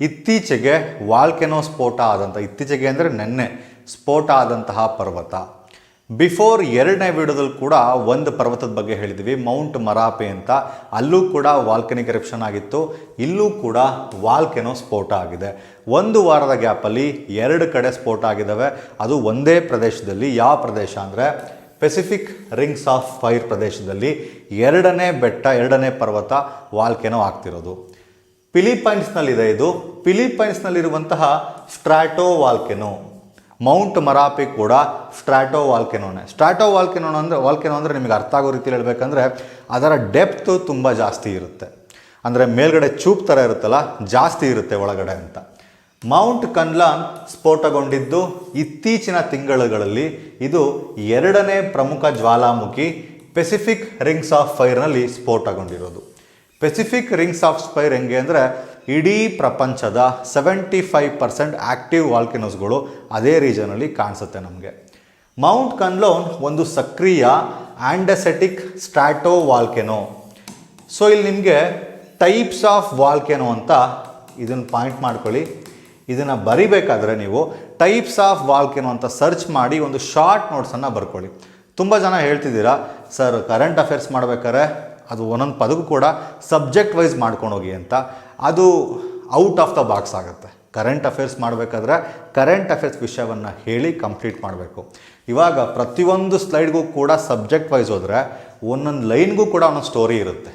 ಇತ್ತೀಚೆಗೆ ವಾಲ್ಕೆನೋ ಸ್ಫೋಟ ಆದಂಥ ಇತ್ತೀಚೆಗೆ ಅಂದರೆ ನೆನ್ನೆ ಸ್ಫೋಟ ಆದಂತಹ ಪರ್ವತ. ಬಿಫೋರ್ ಎರಡನೇ ವಿಡಿಯೋದಲ್ಲಿ ಕೂಡ ಒಂದು ಪರ್ವತದ ಬಗ್ಗೆ ಹೇಳಿದ್ವಿ ಮೌಂಟ್ ಮರಾಪೆ ಅಂತ. ಅಲ್ಲೂ ಕೂಡ ವಾಲ್ಕನಿಕ್ ಎರಪ್ಷನ್ ಆಗಿತ್ತು. ಇಲ್ಲೂ ಕೂಡ ವಾಲ್ಕೆನೋ ಸ್ಫೋಟ ಆಗಿದೆ. ಒಂದು ವಾರದ ಗ್ಯಾಪಲ್ಲಿ ಎರಡು ಕಡೆ ಸ್ಫೋಟ ಆಗಿದ್ದಾವೆ ಅದು ಒಂದೇ ಪ್ರದೇಶದಲ್ಲಿ. ಯಾವ ಪ್ರದೇಶ ಅಂದರೆ ಪೆಸಿಫಿಕ್ ರಿಂಗ್ಸ್ ಆಫ್ ಫೈರ್ ಪ್ರದೇಶದಲ್ಲಿ ಎರಡನೇ ಬೆಟ್ಟ, ಎರಡನೇ ಪರ್ವತ ವಾಲ್ಕೆನೋ ಆಗ್ತಿರೋದು. ಫಿಲಿಪೈನ್ಸ್ನಲ್ಲಿದೆ ಇದು. ಫಿಲಿಪೈನ್ಸ್ನಲ್ಲಿರುವಂತಹ ಸ್ಟ್ರಾಟೋ ವಾಲ್ಕೆನೋ ಮೌಂಟ್ ಮರಾಪಿ ಕೂಡ ಸ್ಟ್ರಾಟೋ ವಾಲ್ಕೆನೋನೆ ಸ್ಟ್ರಾಟೋ ವಾಲ್ಕೆನೋನ ಅಂದರೆ ವಾಲ್ಕೆನೋ ಅಂದರೆ ನಿಮಗೆ ಅರ್ಥ ಆಗೋ ರೀತಿಯಲ್ಲಿ ಹೇಳ್ಬೇಕಂದ್ರೆ, ಅದರ ಡೆಪ್ತು ತುಂಬ ಜಾಸ್ತಿ ಇರುತ್ತೆ. ಅಂದರೆ ಮೇಲ್ಗಡೆ ಚೂಪ್ ಥರ ಇರುತ್ತಲ್ಲ, ಜಾಸ್ತಿ ಇರುತ್ತೆ ಒಳಗಡೆ ಅಂತ. ಮೌಂಟ್ ಕನ್ಲಾನ್ ಸ್ಫೋಟಗೊಂಡಿದ್ದು ಇತ್ತೀಚಿನ ತಿಂಗಳುಗಳಲ್ಲಿ ಇದು ಎರಡನೇ ಪ್ರಮುಖ ಜ್ವಾಲಾಮುಖಿ ಪೆಸಿಫಿಕ್ ರಿಂಗ್ಸ್ ಆಫ್ ಫೈರ್ನಲ್ಲಿ ಸ್ಫೋಟಗೊಂಡಿರೋದು. ಪೆಸಿಫಿಕ್ ರಿಂಗ್ಸ್ ಆಫ್ ಫೈರ್ ಹೆಂಗೆ ಅಂದರೆ ಇಡೀ ಪ್ರಪಂಚದ ಸೆವೆಂಟಿ ಫೈವ್ ಪರ್ಸೆಂಟ್ ಆ್ಯಕ್ಟಿವ್ ವಾಲ್ಕೆನೋಸ್ಗಳು ಅದೇ ರೀಜನಲ್ಲಿ ಕಾಣಿಸುತ್ತೆ ನಮಗೆ. ಮೌಂಟ್ ಕನ್ಲೋನ್ ಒಂದು ಸಕ್ರಿಯ ಆ್ಯಂಡಸೆಟಿಕ್ ಸ್ಟ್ರಾಟೋ ವಾಲ್ಕೆನೋ ಸೊ ಇಲ್ಲಿ ನಿಮಗೆ ಟೈಪ್ಸ್ ಆಫ್ ವಾಲ್ಕೆನೋ ಅಂತ ಇದನ್ನು ಪಾಯಿಂಟ್ ಮಾಡ್ಕೊಳ್ಳಿ. ಇದನ್ನು ಬರಿಬೇಕಾದ್ರೆ ನೀವು ಟೈಪ್ಸ್ ಆಫ್ ವಾಲ್ಕೆನೋ ಅಂತ ಸರ್ಚ್ ಮಾಡಿ ಒಂದು ಶಾರ್ಟ್ ನೋಟ್ಸನ್ನು ಬರ್ಕೊಳ್ಳಿ. ತುಂಬ ಜನ ಹೇಳ್ತಿದ್ದೀರಾ, ಸರ್ ಕರೆಂಟ್ ಅಫೇರ್ಸ್ ಮಾಡ್ಬೇಕಾದ್ರೆ ಅದು ಒಂದೊಂದು ಪದಕ್ಕೂ ಕೂಡ ಸಬ್ಜೆಕ್ಟ್ ವೈಸ್ ಮಾಡ್ಕೊಂಡು ಹೋಗಿ ಅಂತ. ಅದು ಔಟ್ ಆಫ್ ದ ಬಾಕ್ಸ್ ಆಗುತ್ತೆ. ಕರೆಂಟ್ ಅಫೇರ್ಸ್ ಮಾಡಬೇಕಾದ್ರೆ ಕರೆಂಟ್ ಅಫೇರ್ಸ್ ವಿಷಯವನ್ನು ಹೇಳಿ ಕಂಪ್ಲೀಟ್ ಮಾಡಬೇಕು. ಇವಾಗ ಪ್ರತಿಯೊಂದು ಸ್ಲೈಡ್ಗೂ ಕೂಡ ಸಬ್ಜೆಕ್ಟ್ ವೈಸ್ ಹೋದರೆ ಒಂದೊಂದು ಲೈನ್ಗೂ ಕೂಡ ಒಂದೊಂದು ಸ್ಟೋರಿ ಇರುತ್ತೆ.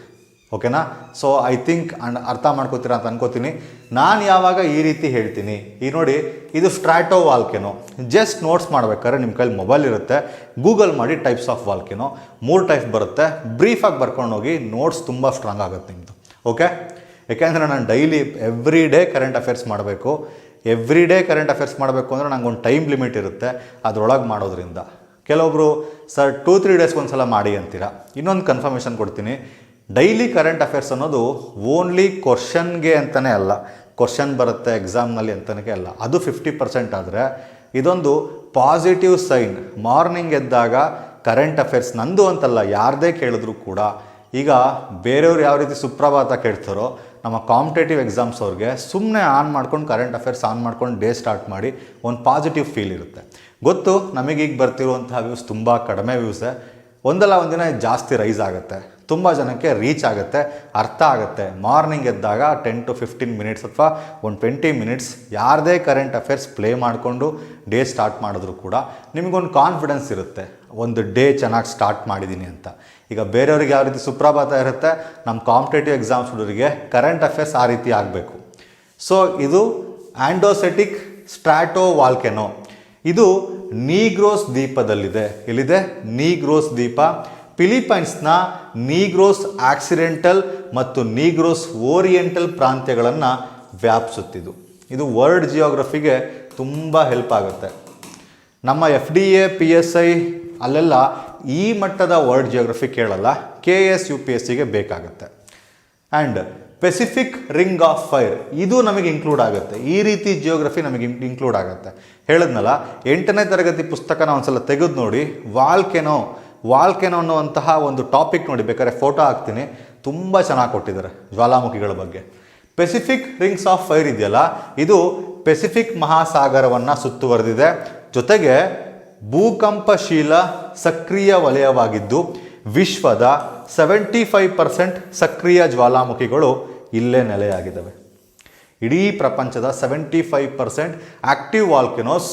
ಓಕೆನಾ? ಸೊ ಐ ಥಿಂಕ್ ಅಂಡ್ ಅರ್ಥ ಮಾಡ್ಕೋತೀರಾ ಅಂತ ಅನ್ಕೋತೀನಿ. ನಾನು ಯಾವಾಗ ಈ ರೀತಿ ಹೇಳ್ತೀನಿ ಈ ನೋಡಿ, ಇದು ಸ್ಟ್ರಾಟೋ ವಾಲ್ಕೆನೋ. ಜಸ್ಟ್ ನೋಟ್ಸ್ ಮಾಡ್ಬೇಕಾದ್ರೆ ನಿಮ್ಮ ಕೈಲಿ ಮೊಬೈಲ್ ಇರುತ್ತೆ. ಗೂಗಲ್ ಮಾಡಿ ಟೈಪ್ಸ್ ಆಫ್ ವಾಲ್ಕೆನೋ ಮೂರು ಟೈಪ್ ಬರುತ್ತೆ. ಬ್ರೀಫಾಗಿ ಬರ್ಕೊಂಡು ಹೋಗಿ ನೋಟ್ಸ್ ತುಂಬ ಸ್ಟ್ರಾಂಗ್ ಆಗುತ್ತೆ ನಿಮ್ಮದು ಓಕೆ ಯಾಕೆಂದರೆ ನಾನು daily every day current affairs ಮಾಡಬೇಕು. ಎವ್ರಿ ಡೇ ಕರೆಂಟ್ ಅಫೇರ್ಸ್ ಮಾಡಬೇಕು ಅಂದರೆ ನಂಗೆ ಒಂದು ಟೈಮ್ ಲಿಮಿಟ್ ಇರುತ್ತೆ ಅದರೊಳಗೆ ಮಾಡೋದ್ರಿಂದ. ಕೆಲವೊಬ್ಬರು ಸರ್ ಟೂ ತ್ರೀ ಡೇಸ್ಗೆ ಒಂದು ಸಲ ಮಾಡಿ ಅಂತೀರಾ. ಇನ್ನೊಂದು ಕನ್ಫರ್ಮೇಷನ್ ಕೊಡ್ತೀನಿ. ಡೈಲಿ ಕರೆಂಟ್ ಅಫೇರ್ಸ್ ಅನ್ನೋದು ಓನ್ಲಿ ಕ್ವಶನ್ಗೆ ಅಂತಲೇ ಅಲ್ಲ. ಕ್ವಶನ್ ಬರುತ್ತೆ, ಎಕ್ಸಾಮ್ನಲ್ಲಿ ಅಂತಲೇ ಅಲ್ಲ. ಅದು ಫಿಫ್ಟಿ ಪರ್ಸೆಂಟ್ ಆದರೆ ಇದೊಂದು ಪಾಸಿಟಿವ್ ಸೈನ್ ಮಾರ್ನಿಂಗ್ ಎದ್ದಾಗ ಕರೆಂಟ್ ಅಫೇರ್ಸ್ ನಂದು ಅಂತಲ್ಲ, ಯಾರದೇ ಕೇಳಿದ್ರು ಕೂಡ. ಈಗ ಬೇರೆಯವ್ರು ಯಾವ ರೀತಿ ಸುಪ್ರಭಾತ ಕೇಳ್ತಾರೋ, ನಮ್ಮ ಕಾಂಪಿಟೇಟಿವ್ ಎಕ್ಸಾಮ್ಸ್ ಅವ್ರಿಗೆ ಸುಮ್ಮನೆ ಆನ್ ಮಾಡ್ಕೊಂಡು ಕರೆಂಟ್ ಅಫೇರ್ಸ್ ಆನ್ ಮಾಡ್ಕೊಂಡು ಡೇ ಸ್ಟಾರ್ಟ್ ಮಾಡಿ ಒಂದು ಪಾಸಿಟಿವ್ ಫೀಲ್ ಇರುತ್ತೆ. ಗೊತ್ತು ನಮಗೀಗ ಬರ್ತಿರುವಂತಹ ವ್ಯೂಸ್ ತುಂಬ ಕಡಿಮೆ ವ್ಯೂಸೇ ಒಂದಲ್ಲ ಒಂದಿನ ಜಾಸ್ತಿ ರೈಸ್ ಆಗುತ್ತೆ. ತುಂಬ ಜನಕ್ಕೆ ರೀಚ್ ಆಗುತ್ತೆ, ಅರ್ಥ ಆಗುತ್ತೆ. ಮಾರ್ನಿಂಗ್ ಎದ್ದಾಗ ಟೆನ್ ಟು ಫಿಫ್ಟೀನ್ ಮಿನಿಟ್ಸ್ ಅಥವಾ ಒಂದು ಟ್ವೆಂಟಿ ಮಿನಿಟ್ಸ್ ಯಾರದೇ ಕರೆಂಟ್ ಅಫೇರ್ಸ್ ಪ್ಲೇ ಮಾಡಿಕೊಂಡು ಡೇ ಸ್ಟಾರ್ಟ್ ಮಾಡಿದ್ರು ಕೂಡ ನಿಮಗೊಂದು ಕಾನ್ಫಿಡೆನ್ಸ್ ಇರುತ್ತೆ. ಒಂದು ಡೇ ಚೆನ್ನಾಗಿ ಸ್ಟಾರ್ಟ್ ಮಾಡಿದ್ದೀನಿ ಅಂತ. ಈಗ ಬೇರೆಯವ್ರಿಗೆ ಯಾವ ರೀತಿ ಸುಪ್ರಭಾತ ಇರುತ್ತೆ ನಮ್ಮ ಕಾಂಪಿಟೇಟಿವ್ ಎಕ್ಸಾಮ್ಸ್ ಹುಡುಗರಿಗೆ ಕರೆಂಟ್ ಅಫೇರ್ಸ್ ಆ ರೀತಿ ಆಗಬೇಕು. ಸೊ ಇದು ಆ್ಯಂಡೋಸೆಟಿಕ್ ಸ್ಟ್ರಾಟೋ ವಾಲ್ಕೆನೋ ಇದು ನೀಗ್ರೋಸ್ ದ್ವೀಪದಲ್ಲಿದೆ. ಎಲ್ಲಿದೆ? ನೀಗ್ರೋಸ್ ದ್ವೀಪ. ಫಿಲಿಪೈನ್ಸ್ನ ನೀಗ್ರೋಸ್ ಆಕ್ಸಿಡೆಂಟಲ್ ಮತ್ತು ನೀಗ್ರೋಸ್ ಓರಿಯೆಂಟಲ್ ಪ್ರಾಂತ್ಯಗಳನ್ನು ವ್ಯಾಪಿಸುತ್ತಿದ್ದು. ಇದು ವರ್ಲ್ಡ್ ಜಿಯೋಗ್ರಫಿಗೆ ತುಂಬ ಹೆಲ್ಪ್ ಆಗುತ್ತೆ. ನಮ್ಮ F D A, P S I ಅಲ್ಲೆಲ್ಲ ಈ ಮಟ್ಟದ ವರ್ಲ್ಡ್ ಜಿಯೋಗ್ರಫಿ ಕೇಳಲ್ಲ. K S U P S ಸಿಗೆ ಬೇಕಾಗುತ್ತೆ. And Pacific ring of fire ಇದು ನಮಗೆ ಇನ್ಕ್ಲೂಡ್ ಆಗುತ್ತೆ. ಈ ರೀತಿ ಜಿಯೋಗ್ರಫಿ ನಮಗೆ ಇನ್ಕ್ಲೂಡ್ ಆಗುತ್ತೆ. ಹೇಳಿದ್ನಲ್ಲ, ಎಂಟನೇ ತರಗತಿ ಪುಸ್ತಕನ ಒಂದ್ಸಲ ತೆಗೆದು ನೋಡಿ. ವಾಲ್ಕೆನೋ ವಾಲ್ಕೆನೋ ಅನ್ನುವಂತಹ ಒಂದು ಟಾಪಿಕ್ ನೋಡಿ. ಬೇಕಾದ್ರೆ ಫೋಟೋ ಹಾಕ್ತೀನಿ. ತುಂಬ ಚೆನ್ನಾಗಿ ಕೊಟ್ಟಿದ್ದಾರೆ ಜ್ವಾಲಾಮುಖಿಗಳ ಬಗ್ಗೆ. ಪೆಸಿಫಿಕ್ ರಿಂಗ್ಸ್ ಆಫ್ ಫೈರ್ ಇದೆಯಲ್ಲ, ಇದು ಪೆಸಿಫಿಕ್ ಮಹಾಸಾಗರವನ್ನು ಸುತ್ತುವರೆದಿದೆ. ಜೊತೆಗೆ ಭೂಕಂಪಶೀಲ ಸಕ್ರಿಯ ವಲಯವಾಗಿದ್ದು, ವಿಶ್ವದ ಸೆವೆಂಟಿ ಫೈವ್ ಪರ್ಸೆಂಟ್ ಸಕ್ರಿಯ ಜ್ವಾಲಾಮುಖಿಗಳು ಇಲ್ಲೇ ನೆಲೆಯಾಗಿದ್ದಾವೆ ಇಡೀ ಪ್ರಪಂಚದ seventy five percent active volcanoes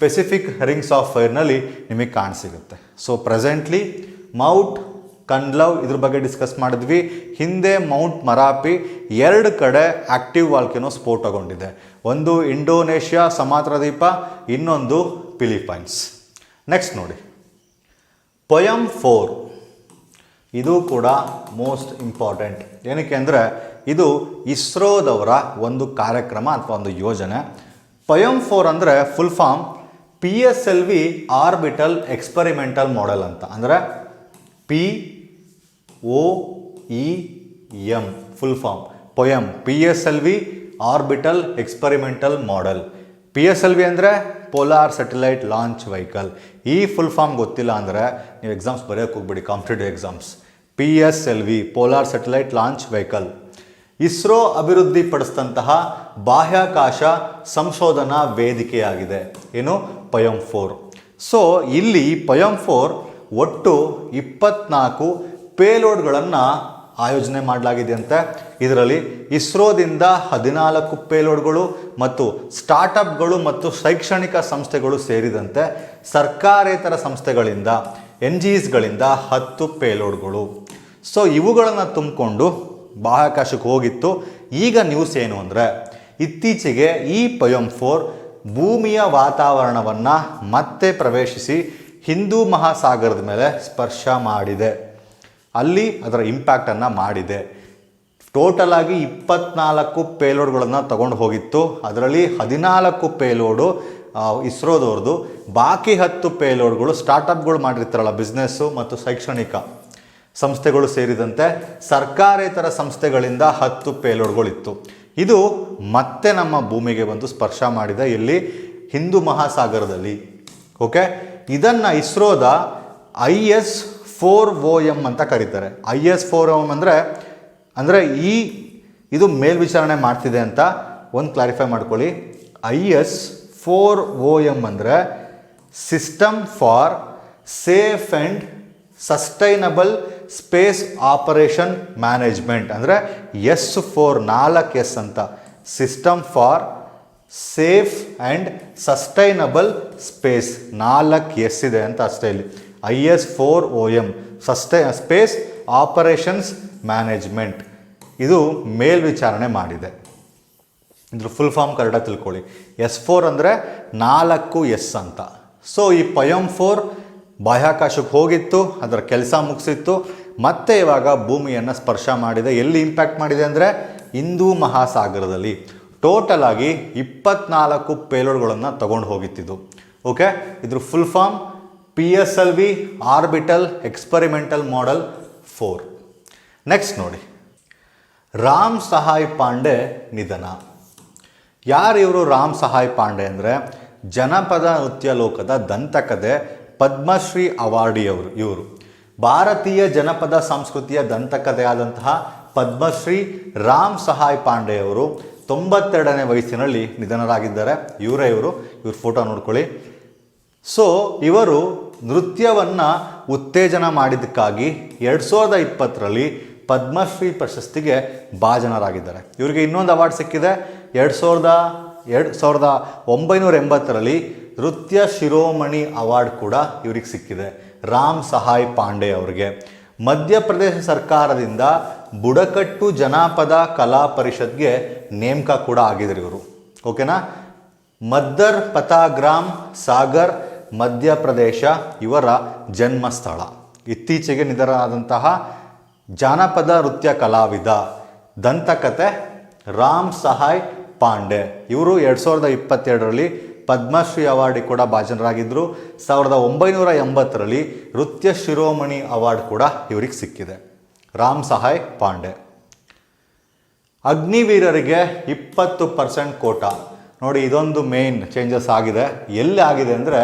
Pacific rings of ಫೈರ್ನಲ್ಲಿ ನಿಮಗೆ ಕಾಣಸಿಗುತ್ತೆ. ಸೊ ಪ್ರೆಸೆಂಟ್ಲಿ ಮೌಂಟ್ ಕನ್ಲವ್ ಇದ್ರ ಬಗ್ಗೆ ಡಿಸ್ಕಸ್ ಮಾಡಿದ್ವಿ. ಹಿಂದೆ ಮೌಂಟ್ ಮರಾಪಿ ಎರಡು ಕಡೆ ಆಕ್ಟಿವ್ ವಾಲ್ಕಿನೋ ಸ್ಫೋಟಗೊಂಡಿದೆ. ಒಂದು ಇಂಡೋನೇಷ್ಯಾ ಸಮಾತ್ರ ದ್ವೀಪ ಇನ್ನೊಂದು ಫಿಲಿಪೈನ್ಸ್ ನೆಕ್ಸ್ಟ್ ನೋಡಿ. ಪೊಯಮ್ ಫೋರ್ ಇದು ಕೂಡ ಮೋಸ್ಟ್ ಇಂಪಾರ್ಟೆಂಟ್ ಏನಕ್ಕೆ ಅಂದರೆ ಇದು ಇಸ್ರೋದವರ ಒಂದು ಕಾರ್ಯಕ್ರಮ ಅಥವಾ ಒಂದು ಯೋಜನೆ. ಪಯಂ ಫೋರ್ ಅಂದರೆ full form P S L V orbital experimental model ಅಂತ. ಅಂದರೆ P O E M full form POEM P S L V orbital experimental model P S L V ಅಂದರೆ ಪೋಲಾರ್ ಸ್ಯಾಟಲೈಟ್ ಲಾಂಚ್ ವೆಹಿಕಲ್ ಈ full form ಗೊತ್ತಿಲ್ಲ ಅಂದರೆ ನೀವು exams ಬರೆಯೋಕೆ ಹೋಗ್ಬಿಡಿ competitive exams P S L V polar satellite launch vehicle ISRO ಅಭಿವೃದ್ಧಿಪಡಿಸಿದಂತಹ ಬಾಹ್ಯಾಕಾಶ ಸಂಶೋಧನಾ ವೇದಿಕೆಯಾಗಿದೆ. ಏನು? ಪಯಂ ಫೋರ್. ಸೊ ಇಲ್ಲಿ ಪಯಂ ಫೋರ್ ಒಟ್ಟು ಇಪ್ಪತ್ನಾಲ್ಕು ಪೇಲೋಡ್ಗಳನ್ನು ಆಯೋಜನೆ ಮಾಡಲಾಗಿದೆಯಂತೆ. ಇದರಲ್ಲಿ ಇಸ್ರೋದಿಂದ ಹದಿನಾಲ್ಕು ಪೇಲೋಡ್ಗಳು ಮತ್ತು ಸ್ಟಾರ್ಟಪ್ಗಳು ಮತ್ತು ಶೈಕ್ಷಣಿಕ ಸಂಸ್ಥೆಗಳು ಸೇರಿದಂತೆ ಸರ್ಕಾರೇತರ ಸಂಸ್ಥೆಗಳಿಂದ ಎನ್ ಜಿ ಎಸ್ಗಳಿಂದ ಹತ್ತು ಪೇಲೋಡ್ಗಳು. ಸೊ ಇವುಗಳನ್ನು ತುಂಬಿಕೊಂಡು ಬಾಹ್ಯಾಕಾಶಕ್ಕೆ ಹೋಗಿತ್ತು. ಈಗ ನ್ಯೂಸ್ ಏನು ಅಂದರೆ, ಇತ್ತೀಚೆಗೆ ಈ ಪಯಂ ಫೋರ್ ಭೂಮಿಯ ವಾತಾವರಣವನ್ನು ಮತ್ತೆ ಪ್ರವೇಶಿಸಿ ಹಿಂದೂ ಮಹಾಸಾಗರದ ಮೇಲೆ ಸ್ಪರ್ಶ ಮಾಡಿದೆ. ಅಲ್ಲಿ ಅದರ ಇಂಪ್ಯಾಕ್ಟನ್ನು ಮಾಡಿದೆ. ಟೋಟಲ್ ಆಗಿ ಇಪ್ಪತ್ನಾಲ್ಕು ಪೇಲೋಡ್ಗಳನ್ನು ತಗೊಂಡು ಹೋಗಿತ್ತು. ಅದರಲ್ಲಿ ಹದಿನಾಲ್ಕು ಪೇಲೋಡು ಇಸ್ರೋದವ್ರದ್ದು ಬಾಕಿ ಹತ್ತು ಪೇಲೋಡ್ಗಳು ಸ್ಟಾರ್ಟಪ್ಗಳು ಮಾಡಿರ್ತಾರಲ್ಲ ಬಿಸ್ನೆಸ್ಸು ಮತ್ತು ಶೈಕ್ಷಣಿಕ. ಸಂಸ್ಥೆಗಳು ಸೇರಿದಂತೆ ಸರ್ಕಾರೇತರ ಸಂಸ್ಥೆಗಳಿಂದ ಹತ್ತು ಪೇಲೋಡ್ಗಳಿತ್ತು. ಇದು ಮತ್ತೆ ನಮ್ಮ ಭೂಮಿಗೆ ಬಂದು ಸ್ಪರ್ಶ ಮಾಡಿದೆ ಇಲ್ಲಿ ಹಿಂದೂ ಮಹಾಸಾಗರದಲ್ಲಿ. ಓಕೆ? ಇದನ್ನು ಇಸ್ರೋದ I S four O M ಅಂತ ಕರೀತಾರೆ. ಐ ಎಸ್ ಫೋರ್ ಎಂ ಅಂದರೆ ಅಂದರೆ ಈ, ಇದು ಮೇಲ್ವಿಚಾರಣೆ ಮಾಡ್ತಿದೆ ಅಂತ ಒಂದು ಕ್ಲಾರಿಫೈ ಮಾಡ್ಕೊಳ್ಳಿ. I S four O M ಅಂದರೆ system for safe and sustainable space operation management ಅಂದರೆ ಎಸ್ ಫೋರ್ ನಾಲ್ಕು ಎಸ್ ಅಂತ. System for safe and sustainable space. ನಾಲ್ಕು ಎಸ್ ಇದೆ ಅಂತ ಅಷ್ಟೇ ಇಲ್ಲಿ. I S four O M sustain, space operations management. ಇದು ಮೇಲ್ವಿಚಾರಣೆ ಮಾಡಿದೆ. ಇದ್ರ ಫುಲ್ ಫಾರ್ಮ್ ಕರೆಕ್ಟಾಗಿ ತಿಳ್ಕೊಳ್ಳಿ. ಎಸ್ ಫೋರ್ ಅಂದರೆ ನಾಲ್ಕು ಎಸ್ ಅಂತ. ಸೊ ಈ ಪಯಂ ಫೋರ್ ಬಾಹ್ಯಾಕಾಶಕ್ಕೆ ಹೋಗಿತ್ತು, ಅದರ ಕೆಲಸ ಮುಗಿಸಿತ್ತು, ಮತ್ತೆ ಇವಾಗ ಭೂಮಿಯನ್ನು ಸ್ಪರ್ಶ ಮಾಡಿದೆ. ಎಲ್ಲಿ ಇಂಪ್ಯಾಕ್ಟ್ ಮಾಡಿದೆ ಅಂದರೆ ಹಿಂದೂ ಮಹಾಸಾಗರದಲ್ಲಿ. ಟೋಟಲ್ ಆಗಿ ಇಪ್ಪತ್ನಾಲ್ಕು ಪೇಲೋಡ್ಗಳನ್ನು ತಗೊಂಡು ಹೋಗಿತ್ತಿದ್ದು. ಓಕೆ ಇದ್ರ full form P S L V orbital experimental model four next ನೋಡಿ. ರಾಮ್ ಸಹಾಯ್ ಪಾಂಡೆ ನಿಧನ. ಯಾರು ಇವರು ರಾಮ್ ಸಹಾಯ್ ಪಾಂಡೆ ಅಂದರೆ, ಜನಪದ ನೃತ್ಯ ಲೋಕದ ದಂತಕಥೆ ಪದ್ಮಶ್ರೀ ಅವಾರ್ಡಿಯವರು, ಇವರು. ಭಾರತೀಯ ಜನಪದ ಸಂಸ್ಕೃತಿಯ ದಂತಕಥೆಯಾದಂತಹ ಪದ್ಮಶ್ರೀ ರಾಮ್ ಸಹಾಯ್ ಪಾಂಡೆಯವರು ತೊಂಬತ್ತೆರಡನೇ ವಯಸ್ಸಿನಲ್ಲಿ ನಿಧನರಾಗಿದ್ದಾರೆ. ಇವರೇ ಇವರು. ಇವ್ರ ಫೋಟೋ ನೋಡ್ಕೊಳ್ಳಿ. ಸೊ ಇವರು ನೃತ್ಯವನ್ನು ಉತ್ತೇಜನ ಮಾಡಿದ್ದಕ್ಕಾಗಿ ಎರಡು ಸಾವಿರದ ಇಪ್ಪತ್ತರಲ್ಲಿ ಪದ್ಮಶ್ರೀ ಪ್ರಶಸ್ತಿಗೆ ಭಾಜನರಾಗಿದ್ದಾರೆ. ಇವರಿಗೆ ಇನ್ನೊಂದು ಅವಾರ್ಡ್ ಸಿಕ್ಕಿದೆ. ಎರಡು ಸಾವಿರದ ಎರಡು ಸಾವಿರದ ಒಂಬೈನೂರ ಎಂಬತ್ತರಲ್ಲಿ ನೃತ್ಯ ಶಿರೋಮಣಿ ಅವಾರ್ಡ್ ಕೂಡ ಇವ್ರಿಗೆ ಸಿಕ್ಕಿದೆ. ರಾಮ್ ಸಹಾಯ್ ಪಾಂಡೆ ಅವರಿಗೆ. ಮಧ್ಯಪ್ರದೇಶ ಸರ್ಕಾರದಿಂದ ಬುಡಕಟ್ಟು ಜನಪದ ಕಲಾ ಪರಿಷತ್ಗೆ ನೇಮಕ ಕೂಡ ಆಗಿದ್ರು ಇವರು. ಓಕೆನಾ? ಮದ್ದರ್ ಪತಾಗ್ರಾಮ್ ಸಾಗರ್ ಮಧ್ಯಪ್ರದೇಶ ಇವರ ಜನ್ಮಸ್ಥಳ. ಇತ್ತೀಚೆಗೆ ನಿಧನರಾದಂತಹ ಜಾನಪದ ನೃತ್ಯ ಕಲಾವಿದ ದಂತಕತೆ ರಾಮ್ ಸಹಾಯ್ ಪಾಂಡೆ. ಇವರು ಎರಡು ಸಾವಿರದ ಇಪ್ಪತ್ತೆರಡರಲ್ಲಿ ಪದ್ಮಶ್ರೀ ಅವಾರ್ಡ್ ಕೂಡ ಭಾಜನರಾಗಿದ್ದರು ಸಾವಿರದ ಒಂಬೈನೂರ ಎಂಬತ್ತರಲ್ಲಿ ನೃತ್ಯ ಶಿರೋಮಣಿ ಅವಾರ್ಡ್ ಕೂಡ ಇವರಿಗೆ ಸಿಕ್ಕಿದೆ. ರಾಮ್ ಸಹಾಯ್ ಪಾಂಡೆ. ಅಗ್ನಿವೀರರಿಗೆ ಇಪ್ಪತ್ತು ಪರ್ಸೆಂಟ್ ಕೋಟ. ನೋಡಿ, ಇದೊಂದು ಮೇನ್ ಚೇಂಜಸ್ ಆಗಿದೆ. ಎಲ್ಲಿ ಆಗಿದೆ ಅಂದರೆ,